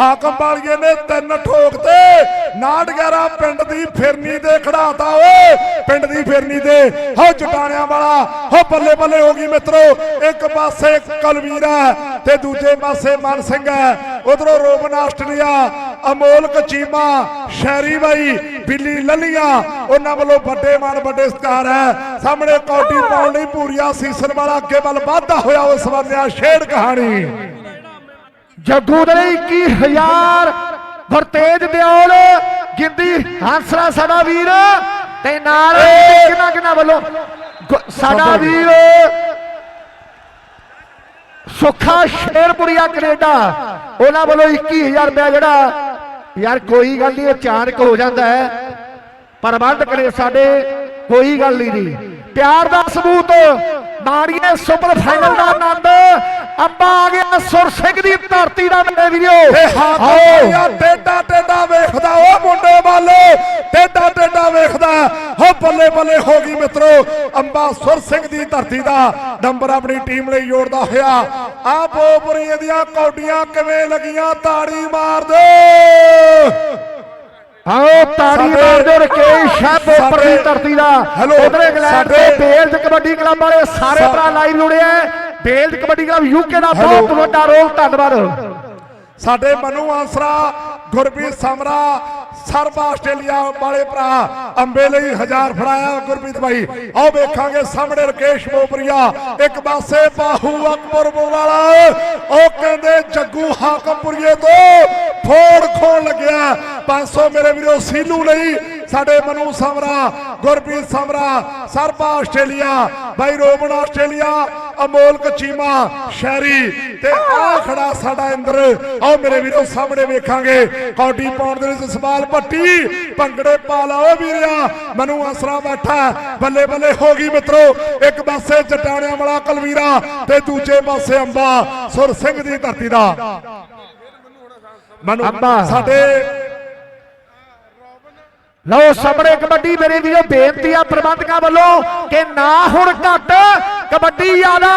ਹਾਕਮ ਵਾਲੀਏ ਨੇ ਤਿੰਨ ਠੋਕ ਤੇ। 911 ਪਿੰਡ ਦੀ ਫਿਰਨੀ ਤੇ ਖੜਾਤਾ ਓਏ। ਪਿੰਡ ਦੀ ਫਿਰਨੀ ਤੇ। ਹੋ ਜਟਾਣਿਆਂ ਵਾਲਾ, ਹੋ ਬੱਲੇ ਬੱਲੇ ਹੋ ਗਈ ਮਿੱਤਰੋ। ਇੱਕ ਪਾਸੇ ਕਲਵੀਰਾ ਤੇ ਦੂਜੇ ਪਾਸੇ ਮਨ ਸਿੰਘ ਹੈ। ਉਧਰੋਂ ਰੋਮਨ ਆਸਟਰੀਆ ਅਮੋਲ ਕਚੀਮਾ ਸ਼ੈਰੀ ਬਾਈ, ਬਿੱਲੀ ਲੱਲੀਆਂ। ਉਹਨਾਂ ਵੱਲੋਂ ਵੱਡੇ ਮਾਨ ਵੱਡੇ ਸਤਿਕਾਰ ਹੈ। ਸਾਹਮਣੇ ਕੌਡੀ ਪਾਉਣ ਲਈ ਪੂਰੀਆ ਸੀਸਨ ਵਾਲਾ ਅੱਗੇ ਵੱਲ ਵਾਧਾ ਹੋਇਆ ਉਸ ਬੰਦਿਆ ਛੇੜ ਕਹਾਣੀ। ਜੱਗੂ ਦੇ ਲਈ 21000 ਵਰਤੇਜ ਦਿਓਲ। ਗਿੰਦੀ ਹੰਸਰਾ ਸਾਡਾ ਵੀਰ ਤੇ ਨਾਲ ਕਿੰਨਾ ਕਿੰਨਾ ਵੱਲੋਂ? ਸਾਡਾ ਵੀਰ। ਸੁੱਖਾ ਸ਼ੇਰਪੁਰੀਆ ਕੈਨੇਡਾ। ਉਹਨਾਂ ਵੱਲੋਂ 21000 ਰੁਪਇਆ ਜਿਹੜਾ। ਯਾਰ ਕੋਈ ਗੱਲ ਨਹੀਂ ਅਚਾਨਕ ਹੋ ਜਾਂਦਾ ਹੈ। ਪ੍ਰਬੰਧਕ ਨੇ ਸਾਡੇ ਕੋਈ ਗੱਲ ਨਹੀਂ ਜੀ। ਪਿਆਰ ਦਾ ਸਬੂਤ ਮਾਰੀਏ ਸੁਪਰ ਫਾਈਨਲ ਦਾ ਆਨੰਦ। ਅੱਬਾ ਆ ਗਿਆ ਸੁਰ ਸਿੰਘ ਦੀ ਧਰਤੀ ਦਾ ਮੇਰੇ ਵੀਰੋ। ਟੇਡਾ ਟੇਡਾ ਵੇਖਦਾ ਉਹ ਮੁੰਡੇ ਵੱਲ। ਟੇਡਾ ਟੇਡਾ ਵੇਖਦਾ। ਹੋ ਬੱਲੇ ਬੱਲੇ ਹੋ ਗਈ ਮਿੱਤਰੋ ਅੰਬਾ ਸੁਰ ਸਿੰਘ ਦੀ ਧਰਤੀ ਦਾ ਨੰਬਰ ਆਪਣੀ ਟੀਮ ਲਈ ਜੋੜਦਾ ਹੋਇਆ। ਆ ਬੋਪਰੀ ਦੀਆਂ ਕੌਡੀਆਂ ਕਿਵੇਂ ਲੱਗੀਆਂ? ਤਾੜੀ ਮਾਰ ਦੇ। ਆਓ ਤਾੜੀ ਸਾਡੇ- ਮਾਰ ਦਿਓ ਰਕੇਸ਼ ਸਾਹਿਬ ਉੱਪਰ ਦੀ ਸਾਡੇ- ਧਰਤੀ ਦਾ। ਉਧਰ ਇੰਗਲੈਂਡ ਦੇ ਬੇਲਜ ਕਬੱਡੀ ਕਲੱਬ ਵਾਲੇ ਸਾਰੇ ਭਰਾ ਲਾਈਵ ਐ। ਬੇਲਜ ਕਬੱਡੀ ਕਲੱਬ ਯੂਕੇ ਦਾ। ਬਹੁਤ ਵੱਡਾ ਰੋਲ। ਧੰਨਵਾਦ। ਸਾਡੇ ਮਨੂ ਆਸਰਾ ਗੁਰਪ੍ਰੀਤ ਸਮਰਾ ਸਰਬ ਆਸਟ੍ਰੇਲੀਆ ਵਾਲੇ ਭਰਾ, ਅੰਬੇ ਲਈ ਹਜ਼ਾਰ ਫੜਾਇਆ ਗੁਰਪ੍ਰੀਤ ਭਾਈ ਆਓ ਵੇਖਾਂਗੇ ਸਾਹਮਣੇ ਰਕੇਸ਼ ਬੋਪਰੀਆ ਇੱਕ ਪਾਸੇ ਬਾਹੂ ਅਕਬਰ ਵਾਲਾ ਉਹ ਕਹਿੰਦੇ ਜੱਗੂ ਹਾਕਮਪੁਰੀਏ ਤੋਂ ਫੋੜ ਖੋਣ ਲੱਗਿਆ। 500 ਮੇਰੇ ਵੀਰੋ ਸੀਲੂ ਲਈ ਸਾਡੇ ਮਨੂ ਸਮਰਾ ਗੁਰਪ੍ਰੀਤ ਸਮਰਾ ਸਰਬ ਆਸਟ੍ਰੇਲੀਆ ਬਾਈ Robin Australia Amolak Cheema Sherry ਤੇ ਆ ਖੜਾ ਸਾਡਾ ਇੰਦਰ ਆਓ ਮੇਰੇ ਵੀਰੋ ਸਾਹਮਣੇ ਵੇਖਾਂਗੇ ਕੌਡੀ ਪਾਉਣ ਦੇ ਵਿੱਚ ਸਵਾਲ ਭੱਟੀ ਭੰਗੜੇ ਪਾ ਲਾਓ ਵੀਰਿਆ ਮਨੂ ਆਸਰਾ ਬੈਠਾ। ਬੱਲੇ ਬੱਲੇ ਹੋ ਗਈ ਮਿੱਤਰੋ ਇੱਕ ਪਾਸੇ ਜਟਾਣਿਆਂ ਵਾਲਾ ਕਲਵੀਰਾ ਤੇ ਦੂਜੇ ਪਾਸੇ ਅੰਬਾ ਸੁਰ ਸਿੰਘ ਦੀ ਧਰਤੀ ਦਾ ਮਨੂ। ਸਾਡੇ ਲਓ ਸਾਹਮਣੇ ਕਬੱਡੀ ਮੇਰੇ ਵੀਰੋ ਬੇਨਤੀ ਆ ਪ੍ਰਬੰਧਕਾਂ ਵੱਲੋਂ ਕਿ ਨਾ ਹੁਣ ਘੱਟ ਕਬੱਡੀ ਜ਼ਿਆਦਾ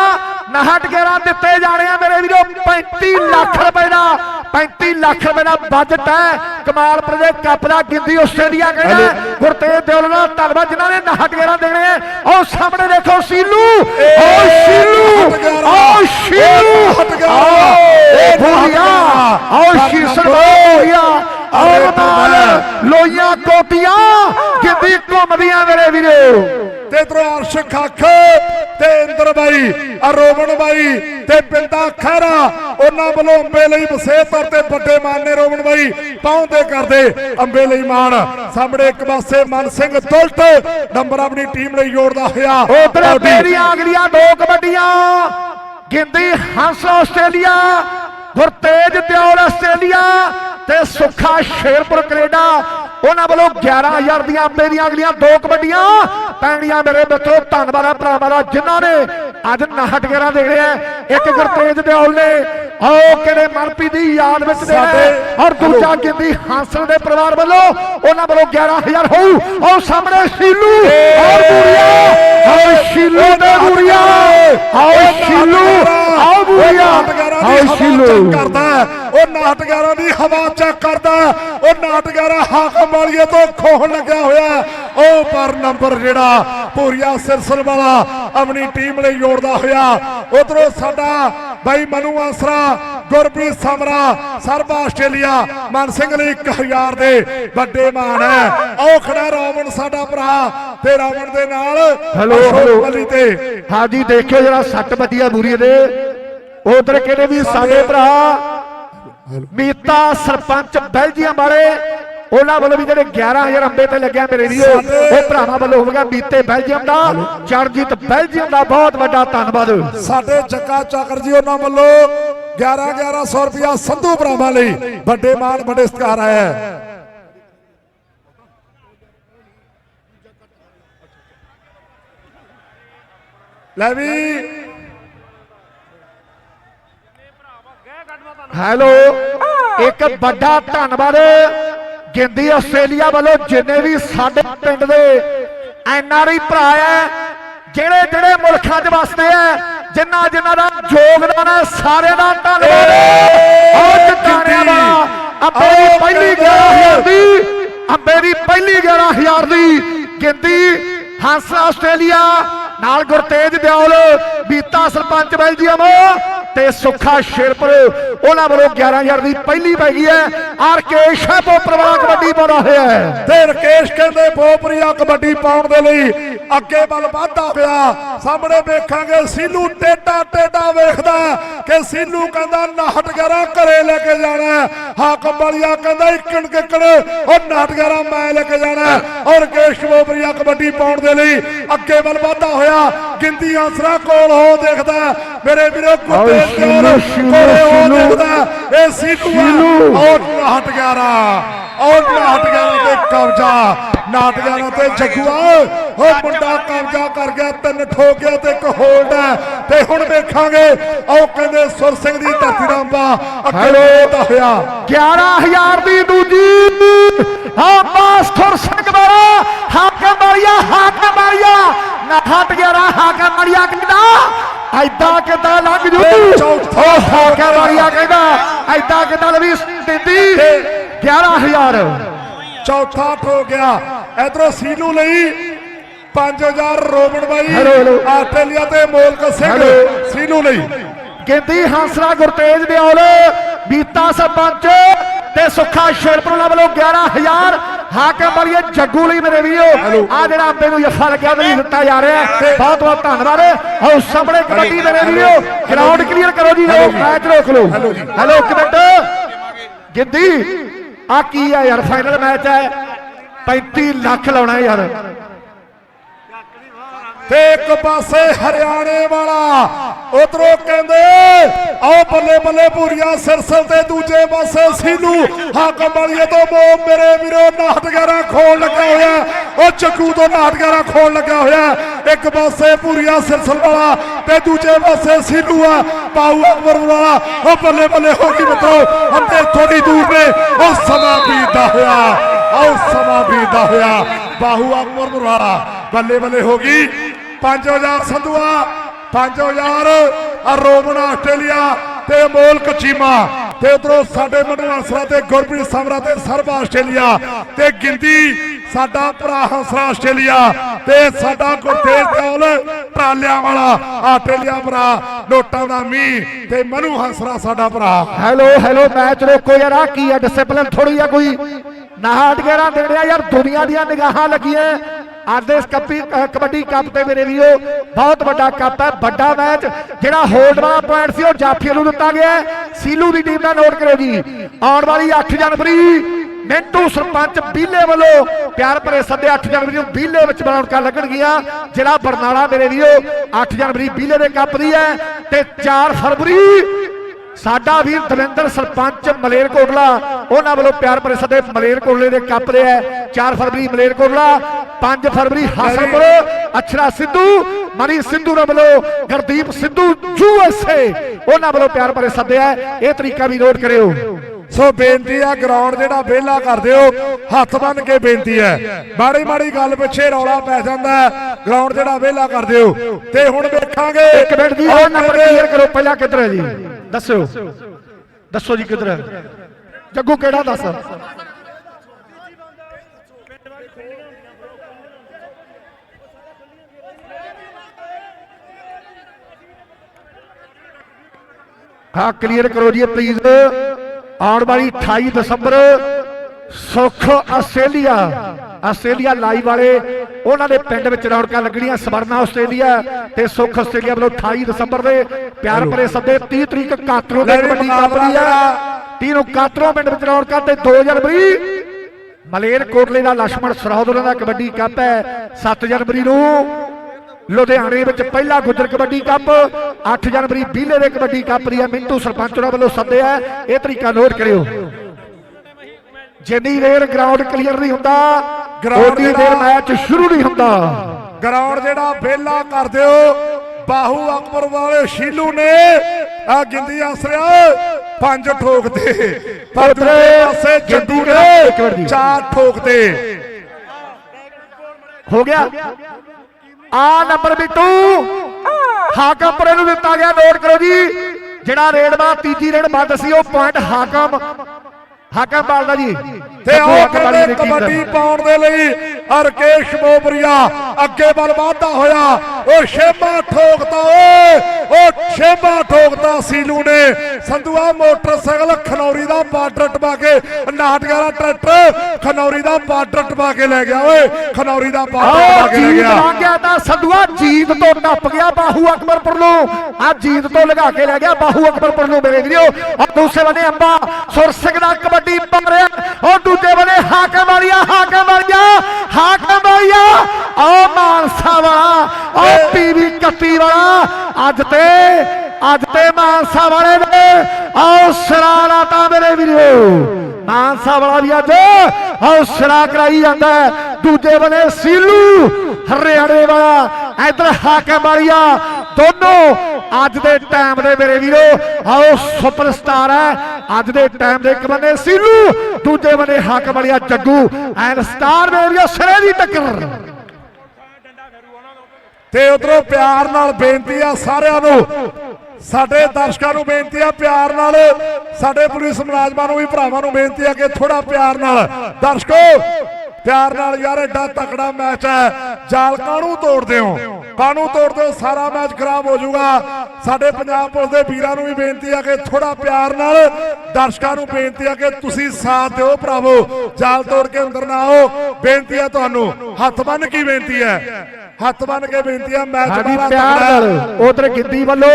911 ਦਿੱਤੇ ਜਾਣੇ ਆ ਮੇਰੇ ਵੀਰੋ 35 ਲੱਖ ਰੁਪਏ ਦਾ 35 ਲੱਖ ਰੁਪਏ ਦਾ ਬਜਟ ਹੈ। ਕਮਾਲਪੁਰ ਦੇ ਕੱਪ ਦਾ ਗਿੰਦੀ ਆਸਟ੍ਰੇਲੀਆ ਕਹਿੰਦਾ। ਗੁਰਤੇਜ ਦਿਓਲ ਦਾ ਧੰਨਵਾਦ ਜਿਨ੍ਹਾਂ ਨੇ 911 ਦੇਣੇ ਆ। ਉਹ ਸਾਹਮਣੇ ਦੇਖੋ ਸੀਲੂ। ਓ ਸੀਲੂ। ਓ ਸੀਲੂ। ਓ ਬੁਰੀਆ ਓ ਸ਼ੀਸਰ ਬੁਰੀਆ ਔਰ ਨਾਲ ਲੋਈਆਂ ਕੋਟੀਆਂ ਗਿੰਦੀ ਘੁੰਮਦੀਆਂ ਮੇਰੇ ਵੀਰੋ। ਤੇ ਇਧਰੋਂ ਅਰਸ਼ ਖੱਖ ਤੇ ਇੰਦਰ ਬਾਈ ਅਰੋਵਣ ਬਾਈ ਤੇ ਪਿੰਦਾ ਖਹਿਰਾ ਉਹਨਾਂ ਵੱਲੋਂ ਅੰਬੇ ਲਈ ਵਿਸ਼ੇਸ਼ ਤੌਰ ਤੇ ਵੱਡੇ ਮਾਨ ਨੇ ਰੋਵਣ ਬਾਈ। ਪਾਉਂਦੇ ਕਰਦੇ ਅੰਬੇ ਲਈ ਮਾਨ ਸਾਹਮਣੇ ਇੱਕ ਪਾਸੇ ਮਨ ਸਿੰਘ ਦੁਲਟ ਨੰਬਰ ਆਪਣੀ ਟੀਮ ਲਈ ਜੋੜਦਾ ਹੋਇਆ ਉਧਰ ਕੌਡੀ। ਮੇਰੀਆਂ ਅਗਲੀਆਂ ਦੋ ਕਬੱਡੀਆਂ। ਗਿੰਦੀ ਹੰਸ ਆਸਟ੍ਰੇਲੀਆ ਗੁਰਤੇਜ ਦਿਓਲ ਆਸਟ੍ਰੇਲੀਆ ਤੇ ਸੁੱਖਾ ਸ਼ੇਰਪੁਰ ਕੈਨੇਡਾ। ਉਹਨਾਂ ਵੱਲੋਂ 11000 ਦੀਆਂ ਅੰਬੇ ਦੀਆਂ ਅਗਲੀਆਂ ਦੋ ਕਬੱਡੀਆਂ ਪੈਣੀਆਂ ਮੇਰੇ ਮਿੱਤਰੋ ਧੰਨਵਾਦ ਆ ਭਰਾਵਾਂ ਦਾ ਜਿਨ੍ਹਾਂ ਨੇ ਅੱਜ 911 ਦੇ ਰਹੇ ਇੱਕ ਗੁਰਤੇਜ ਦਿਓਲ ਨੇ ਆਓ ਕਿਹੜੇ ਮਨਪ੍ਰੀਤ ਦੀ ਯਾਦ ਵਿੱਚ ਦੇ ਔਰ ਦੂਜਾ ਗਿੰਦੀ ਹਾਸਲ ਦੇ ਪਰਿਵਾਰ ਵੱਲੋਂ ਉਹਨਾਂ ਵੱਲੋਂ 11000 ਹੋਊ। ਔਰ ਸਾਹਮਣੇ ਸ਼ੀਲੂ ਔਰ ਬੂਰੀਆ ਔਰ ਸ਼ੀਲੂ ਦੇ ਬੂਰੀਆ ਔਰ ਸ਼ੀਲੂ ਆਓ ਬੂਰੀਆ ਔਰ ਸ਼ੀਲੂ। ਕਰਦਾ ਹੈ। ਉਹ ਨਾਟਗਾਰਾਂ ਦੀ ਹਵਾ ਚੈੱਕ ਕਰਦਾ। ਉਹ ਨਾਟਗਾਰਾ ਹਾਕਮ ਵਾਲੀਏ ਤੋਂ ਖੋਹਣ ਲੱਗਿਆ ਹੋਇਆ। ਉਹ ਪਰ ਨੰਬਰ ਜਿਹੜਾ ਪੂਰੀਆ ਸਿਰਸਲ ਵਾਲਾ ਆਪਣੀ ਟੀਮ ਲਈ ਜੋੜਦਾ ਹੋਇਆ। ਉਧਰੋਂ ਸਾਡਾ ਬਾਈ ਮਨੂ ਆਸਰਾ ਗੁਰਪ੍ਰੀਤ ਸਮਰਾ ਸਰਬ ਆਸਟ੍ਰੇਲੀਆ ਮਨ ਸਿੰਘ ਲਈ 1000 ਦੇ ਵੱਡੇ ਮਾਨ ਹੈ। ਆਓ ਖੜਾ ਰੋਵਣ ਸਾਡਾ ਭਰਾ ਤੇ ਰੋਵਣ ਦੇ ਨਾਲ ਹੈਲੋ ਹੈਲੋ ਤੇ। ਹਾਂਜੀ ਦੇਖਿਓ ਜਿਹੜਾ ਸੱਟ ਵੱਜੀ ਆ ਬੂਰੀਏ ਦੇ। ਉਧਰ ਕਿਹੜੇ ਵੀ ਸਾਡੇ ਭਰਾ ਮੀਤਾ ਸਰਪੰਚ ਬੈਲਜੀਅਮ ਵਾਲੇ ਉਹਨਾਂ ਵੱਲੋਂ ਵੀ ਜਿਹੜੇ 11000 ਅੰਬੇ ਤੇ ਲੱਗਿਆ ਮੇਰੇ ਵੀਰੋ ਉਹ ਭਰਾਵਾਂ ਵੱਲੋਂ ਹੋ ਗਿਆ ਮੀਤੇ ਬੈਲਜੀਅਮ ਦਾ ਚਰਨਜੀਤ ਬੈਲਜੀਅਮ ਦਾ ਬਹੁਤ ਵੱਡਾ ਧੰਨਵਾਦ। ਸਾਡੇ ਜੱਗਾ ਚੱਕਰ ਜੀ ਉਹਨਾਂ ਵੱਲੋਂ 11 1100 ਰੁਪਇਆ ਸੰਧੂ ਭਰਾਵਾਂ ਲਈ ਵੱਡੇ ਮਾਣ ਵੱਡੇ ਸਤਿਕਾਰ ਆਇਆ ਹੈ। ਲੈ ਵੀ। ਹੈਲੋ। ਇੱਕ ਵੱਡਾ ਧੰਨਵਾਦ ਗਿੰਦੀ ਆਸਟ੍ਰੇਲੀਆ ਵੱਲੋਂ ਜਿੰਨੇ ਵੀ ਸਾਡੇ ਪਿੰਡ ਦੇ ਐਨਆਰਆਈ ਭਰਾ ਹੈ ਜਿਹੜੇ ਜਿਹੜੇ ਮੁਲਕਾਂ 'ਚ ਵਸਦੇ ਆ ਜਿਨ੍ਹਾਂ ਜਿਨ੍ਹਾਂ ਦਾ ਯੋਗਦਾਨ ਹੈ ਸਾਰਿਆਂ ਦਾ ਧੰਨਵਾਦ। ਔਰ ਟਿਕਾਣਿਆਂ ਵਾਲਾ ਅੱਬੇ ਦੀ ਪਹਿਲੀ 11000 ਦੀ। ਅੱਬੇ ਦੀ ਪਹਿਲੀ 11000 ਦੀ ਗਿੰਦੀ ਹੰਸ ਆਸਟ੍ਰੇਲੀਆ ਨਾਲ ਗੁਰਤੇਜ ਦਿਓਲ ਬੀਤਾ ਸਰਪੰਚ ਬੈਲਜੀਅਮ। ਤੇ ਸੁੱਖਾ ਸ਼ੇਰਪੁਰ, ਉਹਨਾਂ ਵੱਲੋਂ 11000 ਦੀ ਪਹਿਲੀ ਪੈ ਗਈ ਹੈ। ਆਰ ਕੇ ਸ਼ਾਹਪੁਰ ਪਰਿਵਾਰ ਕਬੱਡੀ ਪਾਉਣਾ ਹੋਇਆ ਹੈ। ਤੇ ਰਕੇਸ਼ ਕਹਿੰਦੇ ਪੋਪਰੀਆ ਕਬੱਡੀ ਪਾਉਣ ਦੇ ਲਈ ਅੱਗੇ ਵੱਲ ਵਾਧਾ ਹੋਇਆ ਸਾਹਮਣੇ ਵੇਖਾਂਗੇ ਸੀਲੂ ਟੇਡਾ ਟੇਡਾ ਵੇਖਦਾ ਕਿ ਸੀਲੂ ਕਹਿੰਦਾ ਨਾਟਗਰਾ ਘਰੇ ਲੈ ਕੇ ਜਾਣਾ ਹਾਕਮ ਵਾਲੀਆ ਕਹਿੰਦਾ ਇੱਕਣ ਕਿੱਕਣ ਉਹ ਨਾਟਗਰਾ ਮੈਂ ਲੈ ਕੇ ਜਾਣਾ ਔਰ ਰਕੇਸ਼ ਪੋਪਰੀਆ ਕਬੱਡੀ ਪਾਉਣ ਦੇ ਲਈ ਅੱਗੇ ਵੱਲ ਵਾਧਾ ਹੋਇਆ। ਗਿੰਦੀ ਆਸਰਾ ਕੋਲ ਹੋ ਦੇਖਦਾ ਮੇਰੇ ਵੀਰੋ, ਕੁੱਤੇ ਸੀਲੂ, ਕੋਲ ਸੀਲੂ, ਕੋਲੇ ਹੋ ਸੀਲੂ। ਦੇਖਦਾ ਇਹ ਸੀਲੂ ਸੀਲੂ। ਆ ਔਰ ਨਾਟਗਰਾ ਔਰ ਨਾਟਗਰਾ ਤੇ ਕਬਜ਼ਾ। ਨਾਟਗਰਾ ਤੇ ਜੱਗੂਆ। ਉਹ ਮੁੰਡਾ ਕਬਜ਼ਾ ਕਰ ਗਿਆ ਤਿੰਨ ਠੋਕ ਗਿਆ ਤੇ ਇੱਕ ਹੋਲਡ ਹੈ। ਤੇ ਹੁਣ ਵੇਖਾਂਗੇ ਉਹ ਕਹਿੰਦੇ ਸੁਰ ਸਿੰਘ ਦੀ ਧਰਤੀ ਦਾ ਅੱਗੇ। ਤਾਂ ਹੋਇਆ। 11000 ਦੀ ਦੂਜੀ। ਹਾਂ ਮਾਸਟਰ ਸਿੰਘ ਵਾਲਾ ਹਾਕਮ ਵਾਲੀਆ ਹਾਕਮ ਵਾਲੀਆ ਨਾ ਹਟ ਗਿਆ ਰਾ ਹਾਕਮ ਵਾਲੀਆ ਕਹਿੰਦਾ ਐਦਾਂ ਕਿਦਾਂ ਲੰਘ ਜੂ? ਉਹ ਹਾਕਮ ਵਾਲੀਆ ਕਹਿੰਦਾ ਐਦਾਂ ਕਿਦਾਂ ਲਵੀ ਦਿੰਦੀ 11000 ਚੌਥਾ ਠੋਕ ਗਿਆ। ਇਧਰੋਂ ਸੀਨੂ ਲਈ 5000 ਰੋਬਨ ਬਾਈ। ਆਸਟ੍ਰੇਲੀਆ ਤੇ ਮੋਲਕ ਸਿੰਘ। ਸੀਨੂ ਲਈ। ਗਿੰਦੀ ਹੰਸਰਾ ਗੁਰਤੇਜ ਦਿਓਲ ਬੀਤਾ ਸਰਪੰਚ ਤੇ ਸੁੱਖਾ ਸ਼ੇਰਪੁਰਲਾ ਵੱਲੋਂ 11000 ਹਾਕਮ ਵਾਲੀਏ ਜੱਗੂ ਲਈ ਮੇਰੇ ਵੀਰੋ। ਆ ਜਿਹੜਾ ਅੰਬੇ ਨੂੰ ਜੱਫਾ ਲੱਗਿਆ ਤੇ ਦਿੱਤਾ ਜਾ ਰਿਹਾ। ਬਹੁਤ ਬਹੁਤ ਧੰਨਵਾਦ। ਆਓ ਸਾਹਮਣੇ ਕਬੱਡੀ ਮੇਰੇ ਵੀਰੋ। ਗਰਾਊਂਡ ਕਲੀਅਰ ਕਰੋ ਜੀ ਮੈਚ ਰੋਕ ਲਓ। ਹੈਲੋ ਇੱਕ ਮਿੰਟ। ਗਿੰਦੀ ਆ ਕੀ ਆ ਯਾਰ ਫਾਈਨਲ ਮੈਚ ਹੈ। 35 ਲੱਖ ਲਾਉਣਾ ਯਾਰ। ਤੇ ਇੱਕ ਪਾਸੇ ਹਰਿਆਣੇ ਵਾਲਾ, ਉਧਰੋਂ ਕਹਿੰਦੇ, ਆਓ ਬੱਲੇ ਬੱਲੇ ਪੂਰੀਆਂ ਸਿਰਸਲ ਤੇ ਦੂਜੇ ਪਾਸੇ ਸੀਨੂ ਹਾਕਮ ਵਾਲੀਏ ਤੋਂ ਮੋ ਮੇਰੇ ਵੀਰੋ ਨਾਟਗਾਰਾ ਖੋਲ ਲੱਗਾ ਹੋਇਆ ਉਹ ਚੱਕੂ ਤੋਂ ਨਾਟਗਾਰਾ ਖੋਲ ਲੱਗਾ ਹੋਇਆ ਇੱਕ ਪਾਸੇ ਪੂਰੀਆਂ ਸਿਰਸਲ ਵਾਲਾ ਤੇ ਦੂਜੇ ਪਾਸੇ ਸੀਨੂ ਆ ਪਾਉ ਅਕਬਰ ਵਾਲਾ। ਉਹ ਬੱਲੇ ਬੱਲੇ ਹੋ ਗਈ ਮਿੱਤਰੋ, ਅੰਦਰ ਥੋੜੀ ਦੂਰ ਨੇ। ਉਹ ਸਮਾਂ ਬੀਤਦਾ ਹੋਇਆ, ਆਓ ਸਮਾਂ ਬੀਤਦਾ ਹੋਇਆ। ਬਾਹੂ ਅਕਬਰ ਵਾਲਾ, ਬੱਲੇ ਬੱਲੇ ਹੋ ਗਈ। 5000 ਸੰਧੂਆ 5000 ਆ ਰੋਮਨ ਆਸਟ੍ਰੇਲੀਆ ਤੇ ਅਮੋਲ ਕਚੀਮਾ ਤੇ ਉਧਰੋਂ ਸਾਡੇ ਮੰਡਲ ਹੰਸਰਾ ਤੇ ਗੁਰਪ੍ਰੀਤ ਸਮਰਾ ਤੇ ਸਰਬ ਆਸਟ੍ਰੇਲੀਆ। ਤੇ ਗਿੰਦੀ, ਸਾਡਾ ਭਰਾ ਹੰਸਰਾ ਆਸਟ੍ਰੇਲੀਆ। ਤੇ ਸਾਡਾ ਗੁਰਤੇਜ ਕੌਲ ਟਰਾਲਿਆਂ ਵਾਲਾ ਆਸਟ੍ਰੇਲੀਆ ਭਰਾ, ਨੋਟਾਂ ਦਾ ਮੀਂਹ ਤੇ ਮਨੂ ਹੰਸਰਾ ਸਾਡਾ ਭਰਾ। ਹੈਲੋ ਹੈਲੋ, ਮੈਚ ਰੋਕੋ ਯਾਰ ਆ ਕੀ ਆ ਡਿਸਪਲਿਨ ਥੋੜੀ ਆ ਕੋਈ। ਨਾਹਟ ਗੇਰਾ ਦੇਣਿਆ ਯਾਰ, ਦੁਨੀਆ ਦੀਆਂ ਨਿਗਾਹਾਂ ਲੱਗੀਆਂ। ਅੱਜ ਦੇ ਕੱਪੀ ਕਬੱਡੀ ਕੱਪ ਤੇ ਮੇਰੇ ਵੀਰੋ, ਬਹੁਤ ਵੱਡਾ ਕੱਪ ਹੈ, ਵੱਡਾ ਮੈਚ, ਜਿਹੜਾ ਹੋਲਡ ਵਾਲਾ ਪੁਆਇੰਟ ਸੀ, ਉਹ ਜਾਫੀਆ ਨੂੰ ਦਿੱਤਾ ਗਿਆ ਸੀਲੂ ਦੀ ਟੀਮ ਦਾ ਨੋਟ ਕਰੋ ਜੀ। ਆਉਣ ਵਾਲੀ 8 ਜਨਵਰੀ, ਮਿੰਟੂ ਸਰਪੰਚ ਬੀਲੇ ਵੱਲੋਂ, ਪਿਆਰ ਭਰੇ ਸੱਦੇ 8 ਜਨਵਰੀ ਨੂੰ ਬੀਲੇ ਵਿੱਚ ਰੌਣਕਾਂ ਲੱਗਣਗੀਆਂ। ਜਿਹੜਾ ਬਰਨਾਲਾ ਮੇਰੇ ਵੀਰੋ 8 ਜਨਵਰੀ ਬੀਲੇ ਦੇ ਕੱਪ ਦੀ ਹੈ, ਤੇ 4 ਫਰਵਰੀ ਸਾਡਾ ਵੀਰ ਦਵਿੰਦਰ ਸਰਪੰਚ ਮਲੇਰਕੋਟਲਾ ਉਹਨਾਂ ਵੱਲੋਂ ਪਿਆਰ ਭਰੇ ਸਦੇ ਮਲੇਰਕੋਟਲੇ ਦੇ ਕੱਪ ਦੇ ਹੈ। 4 ਫਰਵਰੀ ਮਲੇਰਕੋਟਲਾ 5 ਫਰਵਰੀ ਹਾਸਨਪੁਰ ਅਛਰਾ ਸਿੱਧੂ ਮਨੀ ਸਿੱਧੂ ਦੇ ਵੱਲੋਂ ਗੁਰਦੀਪ ਸਿੱਧੂ ਯੂਐਸਏ ਉਹਨਾਂ ਵੱਲੋਂ ਪਿਆਰ ਭਰੇ ਸੱਦਿਆ ਹੈ। ਇਹ ਤਰੀਕਾ ਵੀ ਨੋਟ ਕਰਿਓ। ਸੋ ਬੇਨਤੀ ਆ ਗਰਾਊਂਡ ਜਿਹੜਾ ਵਿਹਲਾ ਕਰ ਦਿਓ ਹੱਥ ਬੰਨ ਕੇ ਬੇਨਤੀ ਹੈ। ਮਾੜੀ ਮਾੜੀ ਗੱਲ ਪਿੱਛੇ ਰੌਲਾ ਪੈ ਜਾਂਦਾ ਗਰਾਊਂਡ ਜਿਹੜਾ ਵਿਹਲਾ ਕਰ ਦਿਓ। ਤੇ ਹੁਣ ਵੇਖਾਂਗੇ। ਇੱਕ ਮਿੰਟ ਉਹ ਨੰਬਰ ਕਲੀਅਰ ਕਰੋ ਪਹਿਲਾਂ ਕਿੱਧਰ ਹੈ ਜੀ? ਦੱਸਿਓ। ਦੱਸੋ ਜੀ ਕਿੱਧਰ ਹੈ? ਜੱਗੂ, ਕਿਹੜਾ ਦੱਸ? ਹਾਂ ਕਲੀਅਰ ਕਰੋ ਜੀ ਪਲੀਜ਼ ਆਉਣ ਵਾਲੀ 28 ਦਸੰਬਰ, ਸੁਖ ਆਸਟ੍ਰੇਲੀਆ। ਆਸਟ੍ਰੇਲੀਆ ਲਾਈਵ ਵਾਲੇ ਉਹਨਾਂ ਦੇ ਪਿੰਡ ਵਿੱਚ ਰੌਣਕਾਂ ਲੱਗਣੀਆਂ ਸਵਰਨਾ ਆਸਟ੍ਰੇਲੀਆ ਤੇ ਸੁਖ ਆਸਟ੍ਰੇਲੀਆ ਵੱਲੋਂ 28 ਦਸੰਬਰ ਦੇ ਪਿਆਰ ਭਰੇ ਸੱਦੇ 30 ਤਰੀਕ ਕਾਤਰੋ ਦੇ ਵੱਡੀ ਕੰਪਨੀ ਆ। 30 ਨੂੰ ਕਾਤਰੋ ਪਿੰਡ ਵਿੱਚ ਰੌਣਕਾਂ ਤੇ 2 ਜਨਵਰੀ। ਮਲੇਰ ਕੋਟਲੇ ਦਾ ਲక్ష్మణ ਉਹਨਾਂ ਦਾ ਕਬੱਡੀ ਕੱਪ ਹੈ 7 ਜਨਵਰੀ ਨੂੰ। ਲੁਧਿਆਣੇ ਵਿੱਚ ਪਹਿਲਾ ਗੁੱਜਰ ਕਬੱਡੀ ਕੱਪ 8 ਜਨਵਰੀ ਬੀਲੇ ਦੇ ਕਬੱਡੀ ਕੱਪ ਦੀ ਹੈ। ਮਿੰਟੂ ਸਰਪੰਚ ਉਹਨਾਂ ਵੱਲੋਂ ਸੱਦੇ ਸੱਦਿਆ ਇਹ ਤਰੀਕਾ ਨੋਟ ਕਰਿਓ। ਜਿੰਨੀ ਰੇਲ ਗਰਾਊਂਡ ਕਲੀਅਰ ਨਹੀਂ ਹੁੰਦਾ ਉਨੀ ਦੇਰ ਮੈਚ ਸ਼ੁਰੂ ਨਹੀਂ ਹੁੰਦਾ। ਗਰਾਊਂਡ ਜਿਹੜਾ ਵਿਹਲਾ ਕਰ ਦਿਓ। ਬਾਹੂ ਅਕਬਰ ਵਾਲੇ ਸ਼ੀਲੂ ਨੇ ਆ ਗਿੰਦੀ ਆਸਰਿਆ ਪੰਜ ਠੋਕਦੇ ਪਰ ਦੂਜੇ ਪਾਸੇ ਮਿੰਟ ਨੇ ਦੀ। ਚਾਰ ਠੋਕਦੇ ਹੋ ਗਿਆ। ਆ ਨੰਬਰ ਬਿੱਟੂ ਹਾਕਮ ਪਰੇ ਨੂੰ ਦਿੱਤਾ ਗਿਆ। ਨੋਟ ਕਰੋ ਜੀ। ਜਿਹੜਾ ਰੇਡਵਾ ਤੀਜੀ ਰੇਡ ਬੰਦ ਸੀ ਉਹ ਪੁਆਇੰਟ ਹਾਕਮ ਹਾਕਮ ਬਾਲਦਾ ਜੀ। ਤੇ ਉਹ ਕਹਿੰਦੇ। ਕਬੱਡੀ ਪਾਉਣ ਦੇ ਲਈ ਅਰਕੇਸ਼ ਬੋਬਰੀਆ ਅੱਗੇ ਵੱਲ ਵਧਦਾ ਹੋਇਆ। ਉਹ ਸ਼ੇਮਾ ਠੋਕਦਾ ਓਏ। ਉਹ ਸ਼ੇਮਾ ਠੋਕਦਾ ਸੀਲੂ ਨੇ। ਸੰਧੂਆ ਮੋਟਰਸਾਈਕਲ ਖਨੌਰੀ ਦਾ ਬਾਰਡਰ ਟਪਾ ਕੇ ਨਾਟਗਾਰਾ ਟਰੈਕਟਰ ਖਨੌਰੀ ਦਾ ਬਾਰਡਰ ਟਪਾ ਕੇ ਲੈ ਗਿਆ ਓਏ। ਖਨੌਰੀ ਦਾ ਬਾਰਡਰ ਟਪਾ ਕੇ ਲੈ ਜੀਤ ਗਿਆ। ਲੰਘ ਗਿਆ ਤਾਂ ਸੰਧੂਆ ਜੀਤ ਤੋਂ ਟੱਪ ਗਿਆ ਬਾਹੂ ਅਕਬਰਪੁਰ ਨੂੰ। ਆ ਜੀਤ ਤੋਂ ਲਗਾ ਕੇ ਲੈ ਗਿਆ ਬਾਹੂ ਅਕਬਰਪੁਰ ਨੂੰ ਮੇਰੇ ਵੀਰੋ। ਦੂਸਰੇ ਬੰਨੇ ਅੰਬਾ। ਸੁਰ ਸਿੰਘ ਦਾ ਕਬੱਡੀ ਪਾ ਰਿਹਾ ਔਰ ਦੂਜੇ ਬੰਨੇ ਹਾਕਮ ਵਾਲੀਆ ਹਾਕਮ ਵਾਲੀਆ ਹਾਕਮ ਵਾਲੀਆ। ਆ ਮਾਨਸਾ ਵਾਲਾ ਆ ਪੀਵੀ ਕੱਤੀ ਵਾਲਾ, ਅੱਜ ਤੇ ਅੱਜ ਤੇ ਮਾਨਸਾ ਵਾਲੇ ਨੇ ਆਓ ਸਰਾਲਾ ਤਾਂ ਮੇਰੇ ਵੀਰੋ। ਮਾਨਸਾ ਵਾਲਾ ਵੀ ਅੱਜ ਹੌਸਲਾ ਕਰਾਈ ਜਾਂਦਾ ਦੂਜੇ ਬਨੇ ਸੀਲੂ, ਹਰਿਆਣੇ ਵਾਲਾ, ਇਧਰ ਹਾਕਮ ਵਾਲੀਆ, ਦੋਨੋਂ ਅੱਜ ਦੇ ਟਾਈਮ ਦੇ ਮੇਰੇ ਵੀਰੋ ਆਓ ਸੁਪਰਸਟਾਰ ਹੈ। ਅੱਜ ਦੇ ਟਾਈਮ ਦੇ ਇੱਕ ਬੰਨੇ ਸੀਲੂ, ਦੂਜੇ ਬੰਨੇ ਹਾਕਮ ਵਾਲੀਆ ਜੱਗੂ ਐਂਡ ਸਟਾਰ ਮੇਰੇ ਸਿਰੇ ਦੀ ਟੱਕਰ। ਤੇ ਉਧਰੋਂ ਪਿਆਰ ਨਾਲ ਬੇਨਤੀ ਆ ਸਾਰਿਆਂ ਨੂੰ, ਸਾਡੇ ਦਰਸ਼ਕਾਂ ਨੂੰ ਬੇਨਤੀ ਆ ਪਿਆਰ ਨਾਲ, ਸਾਡੇ ਪੁਲਿਸ ਮੁਲਾਜ਼ਮਾਂ ਨੂੰ ਵੀ, ਭਰਾਵਾਂ ਨੂੰ ਬੇਨਤੀ ਆ ਕਿ ਥੋੜਾ ਪਿਆਰ ਨਾਲ। ਦਰਸ਼ਕੋ ਪਿਆਰ ਨਾਲ ਯਾਰ ਐਡਾ ਤਕੜਾ ਮੈਚ ਹੈ। ਜਾਲ ਕਾਹਨੂੰ ਤੋੜਦੇ ਹੋ? ਕਾਹਨੂੰ ਤੋੜਦੇ ਹੋ? ਸਾਰਾ ਮੈਚ ਖਰਾਬ ਹੋ ਜਾਊਗਾ। ਸਾਡੇ ਪੰਜਾਬ ਪੁਲਿਸ ਦੇ ਵੀਰਾਂ ਨੂੰ ਵੀ ਬੇਨਤੀ ਆ ਕਿ ਥੋੜਾ ਪਿਆਰ ਨਾਲ ਦਰਸ਼ਕਾਂ ਨੂੰ ਬੇਨਤੀ ਆ ਕਿ ਤੁਸੀਂ ਸਾਥ ਦਿਓ ਭਰਾਵੋ। ਜਾਲ ਤੋੜ ਕੇ ਅੰਦਰ ਨਾ ਆਓ। ਬੇਨਤੀ ਆ ਤੁਹਾਨੂੰ। ਹੱਥ ਬੰਨ ਕੀ ਬੇਨਤੀ ਹੈ? ਹੱਥ ਬੰਨ ਕੇ ਬੇਨਤੀ ਆ ਮੈਚ ਬੜਾ ਪਿਆਰ। ਨਾਲ ਉਧਰ ਗਿੱਦੀ ਵੱਲੋਂ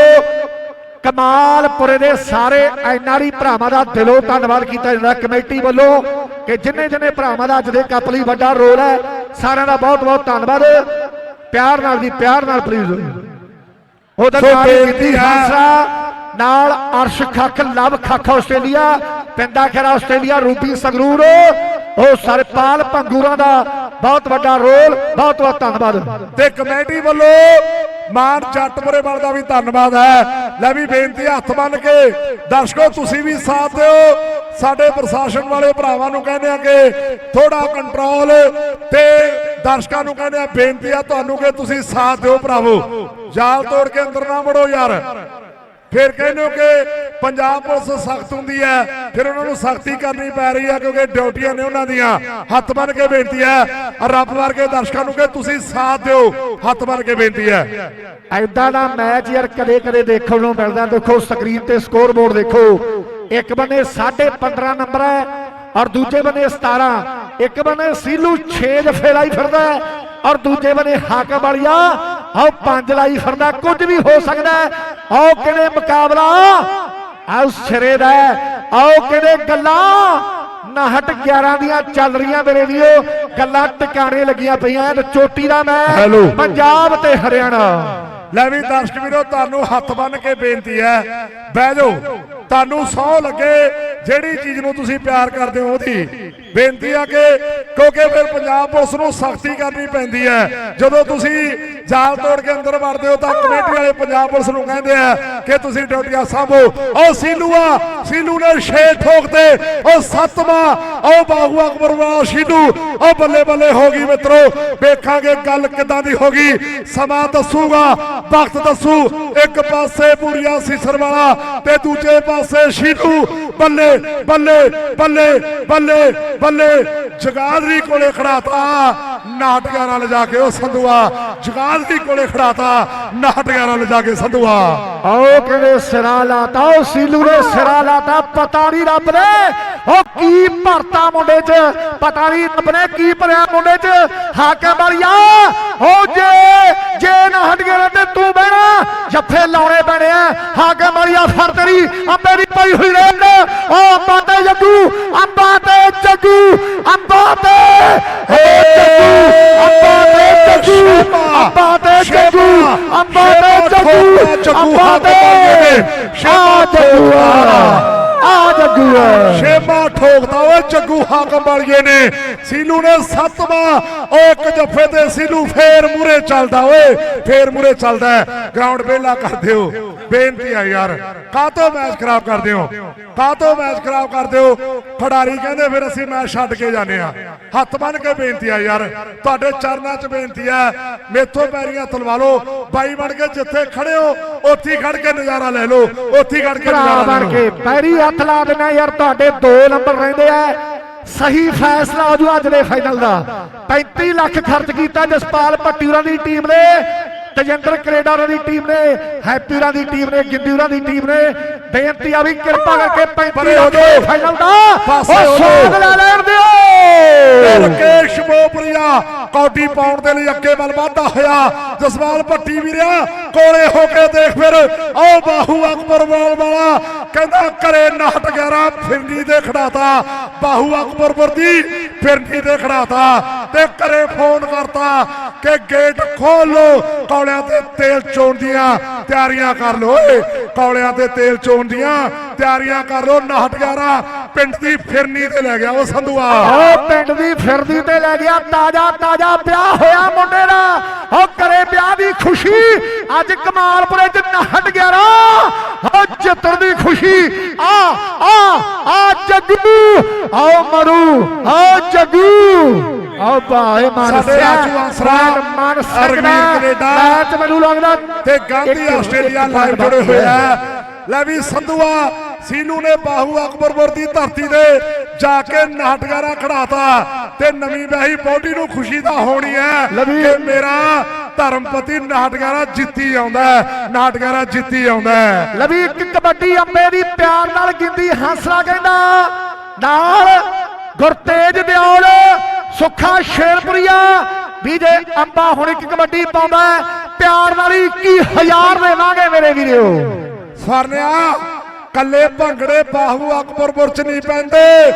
ਕਮਾਲਪੁਰੇ ਦੇ ਸਾਰੇ ਐਨਆਰਈ ਭਰਾਵਾਂ ਦਾ ਦਿਲੋਂ ਧੰਨਵਾਦ ਕੀਤਾ ਜਾਂਦਾ ਕਮੇਟੀ ਵੱਲੋਂ ਕਿ ਜਿੰਨੇ ਜਿੰਨੇ ਭਰਾਵਾਂ ਦਾ ਅੱਜ ਦੇ ਕੱਪ ਲਈ ਵੱਡਾ ਰੋਲ ਹੈ ਸਾਰਿਆਂ ਦਾ ਬਹੁਤ ਬਹੁਤ ਧੰਨਵਾਦ ਪਿਆਰ ਨਾਲ ਜੀ ਪਿਆਰ ਨਾਲ ਪਲੀਜ਼ ਉਹਦਾ ਸੋ ਨਾਲ ਬੇਨਤੀ ਗਿੱਦੀ ਹੈ। ਹਾਸਾ ਨਾਲ ਅਰਸ਼ ਖੱਖ ਲਵ ਖੱਖ ਆਸਟ੍ਰੇਲੀਆ ਪਿੰਡਾ ਖੇਰਾ ਆਸਟ੍ਰੇਲੀਆ ਰੂਬੀ ਸੰਗਰੂਰ ਉਹ ਸਰਪਾਲ ਪੰਗੂਰਾਂ ਦਾ ਬਹੁਤ ਵੱਡਾ ਰੋਲ, ਬਹੁਤ ਬਹੁਤ ਧੰਨਵਾਦ। ਤੇ ਕਮੇਟੀ ਵੱਲੋਂ ਮਾਨ ਜੱਟਪੁਰੇ ਵਾਲ ਦਾ ਵੀ ਧੰਨਵਾਦ ਹੈ। ਲੈ ਵੀ ਬੇਨਤੀ ਹੱਥ ਬੰਨ ਕੇ। ਦਰਸ਼ਕੋ, ਤੁਸੀਂ ਵੀ ਸਾਥ ਦਿਓ। ਸਾਡੇ ਪ੍ਰਸ਼ਾਸਨ ਵਾਲੇ ਭਰਾਵਾਂ ਨੂੰ ਕਹਿੰਦੇ ਆ ਕਿ ਥੋੜਾ ਕੰਟਰੋਲ ਤੇ ਦਰਸ਼ਕਾਂ ਨੂੰ ਕਹਿੰਦੇ ਆ, ਬੇਨਤੀ ਆ ਤੁਹਾਨੂੰ ਕਿ ਤੁਸੀਂ ਸਾਥ ਦਿਓ ਭਰਾਵੋ। ਜਾਲ ਤੋੜ ਕੇ ਅੰਦਰ ਨਾ ਵੜੋ ਯਾਰ। ਫਿਰ ਕਹਿੰਦੇ ਹੋ ਕਿ ਪੰਜਾਬ ਪੁਲਿਸ ਸਖਤ ਹੁੰਦੀ ਹੈ। ਫਿਰ ਉਹਨਾਂ ਨੂੰ ਸਖਤੀ ਕਰਨੀ ਪੈ ਰਹੀ ਹੈ ਕਿਉਂਕਿ ਡਿਊਟੀਆਂ ਨੇ ਉਹਨਾਂ ਦੀਆਂ। ਹੱਥ ਬੰਨ ਕੇ ਬੇਨਤੀ ਹੈ। ਰੱਬ ਵਰਗੇ ਦਰਸ਼ਕਾਂ ਨੂੰ ਕਿ ਤੁਸੀਂ ਸਾਥ ਦਿਓ। ਹੱਥ ਬੰਨ ਕੇ ਬੇਨਤੀ ਹੈ। ਐਦਾਂ ਦਾ ਮੈਚ ਯਾਰ ਕਦੇ ਕਦੇ ਦੇਖਣ ਨੂੰ ਮਿਲਦਾ। ਦੇਖੋ ਸਕਰੀਨ ਤੇ ਸਕੋਰ ਬੋਰਡ ਦੇਖੋ। ਇੱਕ ਬੰਨੇ 15.5 ਨੰਬਰ ਹੈ ਔਰ ਦੂਜੇ ਬੰਨੇ 17 ਇੱਕ ਬੰਨੇ ਸੀਲੂ 6 ਜਫੇ ਲਾਈ ਫਿਰਦਾ ਔਰ ਦੂਜੇ ਬੰਨੇ ਹਾਕਮ ਵਾਲੀਆ। ਆਓ ਪੰਜ ਲਾਈ ਫਿਰਦਾ। ਕੁਝ ਵੀ ਹੋ ਸਕਦਾ ਆਓ ਕਿਵੇਂ ਮੁਕਾਬਲਾ? ਆਓ ਸਿਰੇ ਦਾ। ਆਓ ਕਿਹੜੇ ਗੱਲਾਂ? ਨਾਹਟ 11 ਦੀਆਂ ਚੱਲ ਰਹੀਆਂ ਮੇਰੇ ਵੀਰੋ। ਗੱਲਾਂ ਟਿਕਾਣੇ ਲੱਗੀਆਂ ਪਈਆਂ ਐਨ ਚੋਟੀ ਦਾ। ਮੈਂ। ਪੰਜਾਬ ਤੇ ਹਰਿਆਣਾ। ਲੈ ਵੀ ਦਰਸ਼ਕ ਵੀਰੋ ਤੁਹਾਨੂੰ ਹੱਥ ਬੰਨ ਕੇ ਬੇਨਤੀ ਹੈ। ਬਹਿ ਜਾਓ। ਤੁਹਾਨੂੰ ਸੌ ਲੱਗੇ। ਜਿਹੜੀ ਚੀਜ਼ ਨੂੰ ਤੁਸੀਂ ਪਿਆਰ ਕਰਦੇ ਹੋ ਉਹਦੀ। ਬੇਨਤੀ ਆ ਕਿ ਕਿਉਂਕਿ ਫਿਰ ਪੰਜਾਬ ਪੁਲਿਸ ਨੂੰ ਸਖਤੀ ਕਰਨੀ ਪੈਂਦੀ ਹੈ। ਜਦੋਂ ਤੁਸੀਂ ਜਾਲ ਤੋੜ ਕੇ ਅੰਦਰ ਵੜਦੇ ਹੋ ਤਾਂ ਕਮੇਟੀ ਵਾਲੇ ਪੰਜਾਬ ਪੁਲਿਸ ਨੂੰ ਕਹਿੰਦੇ ਆ ਕਿ ਤੁਸੀਂ ਡਿਊਟੀਆਂ ਸਾਂਭੋ। ਉਹ ਸੀਲੂ ਆ, ਸੀਲੂ ਨੇ ਛੇ ਠੋਕਦੇ ਉਹ ਸੱਤਵਾਂ, ਉਹ ਬਾਹੂ ਅਕਬਰ ਵਾਲਾ ਸੀਲੂ, ਉਹ ਬੱਲੇ ਬੱਲੇ ਹੋ ਗਈ ਮਿੱਤਰੋ। ਵੇਖਾਂਗੇ ਗੱਲ ਕਿੱਦਾਂ ਦੀ ਹੋ ਗਈ। ਸਮਾਂ ਦੱਸੂਗਾ, ਵਕਤ ਦੱਸੂ। ਇੱਕ ਪਾਸੇ ਪੂਰੀਆ ਸੀਸਰ ਵਾਲਾ ਤੇ ਦੂਜੇ ਪਾਸੇ ਸ਼ੀਨੂ ਬੱਲੇ ਬੱਲੇ ਬੱਲੇ ਬੱਲੇ ਬੱਲੇ। ਜਗਾਦਰੀ ਕੋਲੇ ਖੜਾਤਾ। ਨਾਟਕਾਂ ਨਾਲ ਜਾ ਕੇ ਉਹ ਸੰਧੂਆ। ਜਗਾਦ ਜਗਾਦਰੀ ਕੋਲੇ ਖੜਾਤਾ। ਨਾਟਕਾਂ ਨਾਲ ਜਾ ਕੇ ਸੰਧੂਆ। ਆਓ ਕਹਿੰਦੇ ਸਿਰਾ ਲਾਤਾ, ਉਹ ਸੀਲੂ ਨੇ ਸਿਰਾ ਲਾਤਾ, ਪਤਾ ਨਹੀਂ ਰੱਬ ਨੇ। ਉਹ ਕੀ ਭਰਤਾ ਮੁੰਡੇ 'ਚ, ਪਤਾ ਨਹੀਂ ਰੱਬ ਨੇ ਕੀ ਭਰਿਆ ਮੁੰਡੇ 'ਚ। ਹਾਕਮ ਵਾਲੀਆ ਉਹ ਜੇ ਜੇ ਨਾ ਹਟ ਗਿਆ ਤੇ ਤੂੰ ਬਹਿਣਾ ਜੱਫੇ ਲਾਉਣੇ ਪੈਣੇ ਆ ਹਾਕਮ ਵਾਲੀਆ ਫੜ ਤੇਰੀ ਅੰਬੇ ਦੀ ਪਈ ਹੋਈ ਰੇਡ ਉਹ ਅੰਬਾ ਤੇ ਜੱਗੂ ਅੰਬਾ ਤੇ ਜੱਗੂ ਅੰਬਾ ਤੇ ਓ ਜੱਗੂ ਅੰਬਾ ਤੇ ਜੱਗੂ ਅੰਬਾ ਤੇ ਜੱਗੂ ਜੱਗੂ ਤੇ ਬਣ ਗਏ ਨੇ ਆ ਜੱਗੂ ਆ ਆ ਜੱਗੂ ਆ ਸ਼ੇਮਾ ਠੋਕਦਾ ਓਏ ਜੱਗੂ ਹਾਕਮ ਗਏ ਨੇ। ਸੀਲੂ ਨੇ ਸੱਤਵਾਂ ਓ ਇੱਕ ਜੱਫੇ ਤੇ ਸੀਲੂ ਫੇਰ ਮੂਰੇ ਚੱਲਦਾ ਓਏ ਫੇਰ ਮੂਰੇ ਚੱਲਦਾ ਗਰਾਊਂਡ ਵੇਲਾ ਕਰ ਦਿਓ। ਬੇਨਤੀ ਆ ਯਾਰ ਕਾਹਤੋਂ ਮੈਚ ਖਰਾਬ ਕਰਦੇ ਹੋ? ਕਾਹਤੋਂ ਮੈਚ ਖਰਾਬ ਕਰਦੇ ਹੋ? ਖਿਡਾਰੀ ਕਹਿੰਦੇ ਫਿਰ ਅਸੀਂ ਮੈਚ ਛੱਡ ਕੇ ਜਾਂਦੇ ਆ ਹੱਥ ਬੰਨ ਕੇ ਬੇਨਤੀ ਆ ਯਾਰ ਤੁਹਾਡੇ ਚਰਨਾਂ 'ਚ ਬੇਨਤੀ ਆ। ਮੇਥੋਂ ਪੈਰੀਆਂ ਤਲਵਾ ਲਓ। ਬਾਈ ਬਣ ਕੇ ਜਿੱਥੇ ਖੜੇ ਹੋ ਉੱਥੇ ਹੀ ਖੜ ਕੇ ਨਜ਼ਾਰਾ ਲੈ ਲਓ। ਉੱਥੇ ਹੀ ਖੜ ਕੇ ਨਜ਼ਾਰਾ ਲੈ ਲਓ। ਪੈਰੀ ਹੱਥ ਲਾ ਦੇਣਾ ਯਾਰ ਤੁਹਾਡੇ 2 ਨੰਬਰ ਰਹਿੰਦੇ ਆ। ਸਹੀ ਫੈਸਲਾ ਹੋ ਜੂ ਅੱਜ ਦੇ ਫਾਈਨਲ ਦਾ। 35 ਲੱਖ ਖਰਚ ਕੀਤਾ ਜਸਪਾਲ ਭੱਟੀੂਰਾਂ ਦੀ ਟੀਮ ਨੇ ਤਜਿੰਦਰ ਕੈਨੇਡਾ ਦੀ ਟੀਮ ਨੇ ਹੈਪੀ ਹੋਰਾਂ ਦੀ ਟੀਮ ਨੇ ਗਿੰਦੀ ਹੋਰਾਂ ਦੀ ਟੀਮ ਨੇ। ਬੇਨਤੀ ਆ ਵੀ ਕਿਰਪਾ ਕਰਕੇ 35 ਪਰੇ ਹੋ ਲੱਖ। ਫਾਈਨਲ ਦਾ। ਪਾਸੇ ਹੋ। ਲੈ ਲੈਣ ਦਿਓ। ਰਕੇਸ਼ ਬੋਪਰੀਆ ਕੌਡੀ ਪਾਉਣ ਦੇ ਲਈ ਅੱਗੇ ਵੱਲ ਵਧਦਾ ਹੋਇਆ। ਜਸਵਾਲ ਭੱਟੀ ਵੀਰਿਆ ਕੋਲੇ ਹੋ ਕੇ ਦੇਖ ਫਿਰ। ਆਓ ਬਾਹੂ ਅਕਬਰ ਵਾਲ ਵਾਲਾ ਕਹਿੰਦਾ ਕਰੇ ਨਾਟ 11 ਫਿਰਨੀ ਦੇ ਖੜਾਤਾ। ਬਾਹੂ ਅਕਬਰ ਵਰਦੀ ਫਿਰਨੀ ਦੇ ਖੜਾਤਾ। ਤੇ ਕਰੇ ਫੋਨ ਕਰਤਾ ਕਿ ਗੇਟ ਖੋਲ ਲੋ ਕੌਲਿਆਂ ਤੇ ਤੇਲ ਚੋਣ ਦੀਆਂ ਤਿਆਰੀਆਂ ਕਰ ਲੋ ਓਏ। ਕੌਲਿਆਂ ਤੇ ਤੇਲ ਚੋਣ ਦੀਆਂ ਤਿਆਰੀਆਂ ਕਰ ਲੋ ਨਾਟ 11 ਪਿੰਡ ਦੀ ਫਿਰਨੀ ਤੇ ਲੈ ਗਿਆ ਉਹ ਸੰਧੂਆ। ਉਹ ਪਿੰਡ ਦੀ ਫਿਰਦੀ ਤੇ ਲੈ ਗਿਆ ਤਾਜਾ ਤਾਜਾ ਵਿਆਹ ਹੋਇਆ ਮੁੰਡੇ ਦਾ। ਉਹ ਕਰੇ ਵਿਆਹ ਦੀ ਖੁਸ਼ੀ ਅੱਜ ਕਮਾਲਪੁਰੇ ਚ ਨਹਟ ਗਿਆ ਰਾ ਉਹ ਜਿੱਤਣ ਦੀ ਖੁਸ਼ੀ ਆ ਆ ਆ ਜੱਗੂ ਆਓ ਮਰੂ ਆਓ ਜੱਗੂ। ਆਓ ਭਾਏ ਮਨ ਸਾਡੇ ਰਾਜੂ ਆਸਰਾ, ਮਨ ਕੈਨੇਡਾ, ਮੈਚ ਮੈਨੂੰ ਲੱਗਦਾ ਤੇ ਗਾਂਧੀ ਆਸਟ੍ਰੇਲੀਆ ਪੁਆਇੰਟ ਜੁੜੇ ਹੋਏ ਆ। ਲੈ ਵੀ ਸੰਧੂਆ ਸੀਲੂ ਨੇ ਬਾਹੂ ਅਕਬਰਪੁਰ ਦੀ ਧਰਤੀ ਤੇ ਜਾ ਕੇ ਨਾਟਗਾਰਾ ਖੜਾਤਾ ਤੇ ਨਵੀਂ ਵਿਆਹੀ ਬੋਡੀ ਨੂੰ ਖੁਸ਼ੀ ਦਾ ਹੋਣੀ ਹੈ ਕਿ ਮੇਰਾ ਧਰਮਪਤੀ ਨਾਟਗਾਰਾ ਜਿੱਤੀ ਆਉਂਦਾ ਨਾਟਗਾਰਾ ਜਿੱਤੀ ਆਉਂਦਾ। ਲਵੀ ਇੱਕ ਕਬੱਡੀ ਅੰਬੇ ਦੀ ਪਿਆਰ ਨਾਲ ਗਿੰਦੀ ਹੰਸਲਾ ਕਹਿੰਦਾ ਨਾਲ ਗੁਰਤੇਜ ਦਿਓਲ ਸੁੱਖਾ ਸ਼ੇਰਪੁਰੀਆ ਵੀ ਜੇ ਅੰਬਾ ਹੁਣ ਇੱਕ ਕਬੱਡੀ ਪਾਉਂਦਾ ਪਿਆਰ ਨਾਲ ਹੀ 21000 ਦੇਵਾਂਗੇ ਮੇਰੇ ਵੀਰੋ ਸਵਰਨਿਆ ਕੱਲੇ ਭੰਗੜੇ ਬਾਹੂ ਅਕਬਰਪੁਰ ਚ ਨਹੀਂ ਪੈਂਦੇ।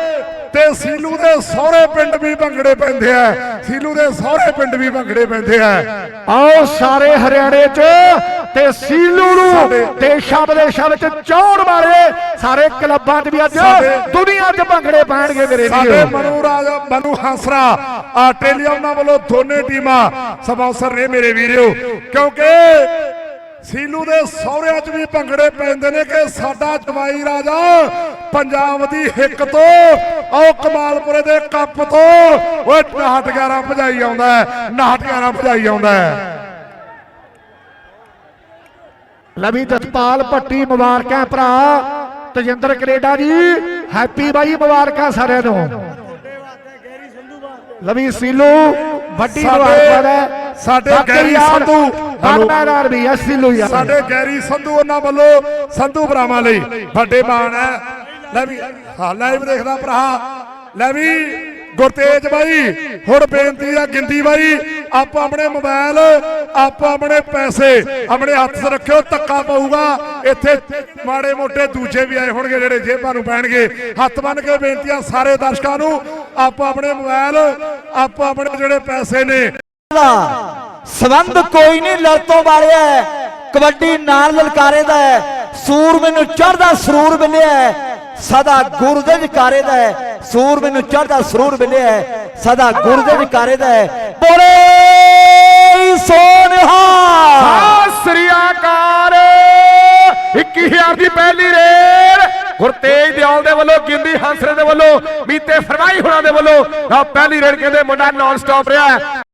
ਤੇ ਸੀਲੂ ਦੇ ਸਹੁਰੇ ਪਿੰਡ ਵੀ ਭੰਗੜੇ ਪੈਂਦੇ ਆ। ਸੀਲੂ ਦੇ ਸਹੁਰੇ ਪਿੰਡ ਵੀ ਭੰਗੜੇ ਪੈਂਦੇ ਆ। ਆਓ ਸਾਰੇ ਹਰਿਆਣੇ ਚ ਤੇ ਸੀਲੂ ਨੂੰ ਸਾਡੇ- ਦੇਸ਼ਾਂ ਵਿਦੇਸ਼ਾਂ ਵਿੱਚ ਚਾਉਣ ਵਾਲੇ ਸਾਰੇ ਕਲੱਬਾਂ 'ਚ ਵੀ ਅੱਜ ਸਾਡੇ- ਦੁਨੀਆ 'ਚ ਭੰਗੜੇ ਪੈਣਗੇ ਮੇਰੇ ਸਾਡੇ ਵੀਰੋ। ਮਨੂ ਰਾਜਾ ਮਨੂ ਹੰਸਰਾ ਆਸਟ੍ਰੇਲੀਆ ਉਹਨਾਂ ਵੱਲੋਂ ਦੋਨੇ ਟੀਮਾਂ ਸਪਾਂਸਰ ਨੇ ਮੇਰੇ ਵੀਰੋ। ਕਿਉਂਕਿ ਸੀਲੂ ਦੇ ਸਹੁਰਿਆਂ 'ਚ ਵੀ ਭੰਗੜੇ ਪੈਂਦੇ ਨੇ ਕਿ ਸਾਡਾ ਜਵਾਈ ਰਾਜਾ ਪੰਜਾਬ ਦੀ ਹਿੱਕ ਤੋਂ ਉਹ ਕਮਾਲਪੁਰੇ ਦੇ ਕੱਪ ਤੋਂ ਉਹ ਨਾਟਗਾਰਾ ਭਜਾਈ ਆਉਂਦਾ ਹੈ ਨਾਟਗਾਰਾ ਭਜਾਈ ਆਉਂਦਾ ਲਵੀ ਜਸਪਾਲ ਭੱਟੀ ਮੁਬਾਰਕਾਂ ਭਰਾ ਤਜਿੰਦਰ ਕੈਨੇਡਾ ਜੀ ਹੈਪੀ ਬਾਈ ਮੁਬਾਰਕਾਂ ਸਾਰਿਆਂ ਨੂੰ। ਲਵੀ ਸੀਲੂ ਵੱਡੀ ਮੁਬਾਰਕਾਂ ਹੈ ਸਾਡੇ ਗੈਰੀ ਸੰਧੂ। ਮੈਦਾਨ ਵੀ ਹੈ ਸੀਲੂ ਯਾਰ। ਸਾਡੇ ਗੈਰੀ ਸੰਧੂ ਉਹਨਾਂ ਵੱਲੋਂ ਸੰਧੂ ਭਰਾਵਾਂ ਲਈ ਵੱਡੇ ਮਾਣ ਹੈ। ਲੈ ਵੀ ਹਾਂ ਲਾਈਵ ਦੇਖਦਾ ਭਰਾ। ਲੈ ਵੀ ਗੁਰਤੇਜ ਬਾਈ ਹੁਣ ਬੇਨਤੀ ਆ ਗਿੰਦੀ ਬਾਈ ਆਪੋ ਆਪਣੇ ਮੋਬਾਈਲ ਆਪੋ ਆਪਣੇ ਪੈਸੇ ਆਪਣੇ ਹੱਥ 'ਚ ਰੱਖਿਓ ਧੱਕਾ ਪਊਗਾ। ਇੱਥੇ ਮਾੜੇ ਮੋਟੇ ਦੂਜੇ ਵੀ ਆਏ ਹੋਣਗੇ ਜਿਹੜੇ ਜੇਬਾਂ ਨੂੰ ਪੈਣਗੇ। ਹੱਥ ਬੰਨ ਕੇ ਬੇਨਤੀਆਂ ਸਾਰੇ ਦਰਸ਼ਕਾਂ ਨੂੰ ਆਪੋ ਆਪਣੇ ਮੋਬਾਈਲ ਆਪੋ ਆਪਣੇ ਜਿਹੜੇ ਪੈਸੇ ਨੇ ਦਾ। ਸਬੰਧ ਕੋਈ ਨਹੀਂ ਲੜ ਤੋਂ ਵਾਲਿਆ ਹੈ। ਕਬੱਡੀ ਨਾਲ ਲਲਕਾਰੇ ਦਾ ਹੈ। ਸੂਰ ਮੈਨੂੰ ਚੜਦਾ ਸਰੂਰ ਮਿਲਿਆ ਸਦਾ ਗੁਰ ਦੇ ਵਿਕਾਰੇ ਦਾ ਹੈ। ਸੂਰ ਮੈਨੂੰ ਚੜਦਾ ਸਰੂਰ ਮਿਲਿਆ ਸਦਾ ਗੁਰ ਦੇ ਵਿਕਾਰੇ ਦਾ ਹੈ ਬੋਲੇ ਸੋਨਹਾ ਸਤਿ ਸ੍ਰੀ 21000 ਦੀ ਪਹਿਲੀ ਰੇਡ ਗੁਰਤੇਜ ਦਿਆਲ ਦੇ ਵੱਲੋਂ, ਗਿੰਦੀ ਹੰਸਰੇ ਦੇ ਵੱਲੋਂ, ਮੀਤੇ ਫਰਮਾਈ ਹੁਣਾਂ ਦੇ ਵੱਲੋਂ ਪਹਿਲੀ ਰੇਡ ਕਹਿੰਦੇ ਮੁੰਡਾ ਨਾਨ ਸਟਾਪ ਰਿਹਾ।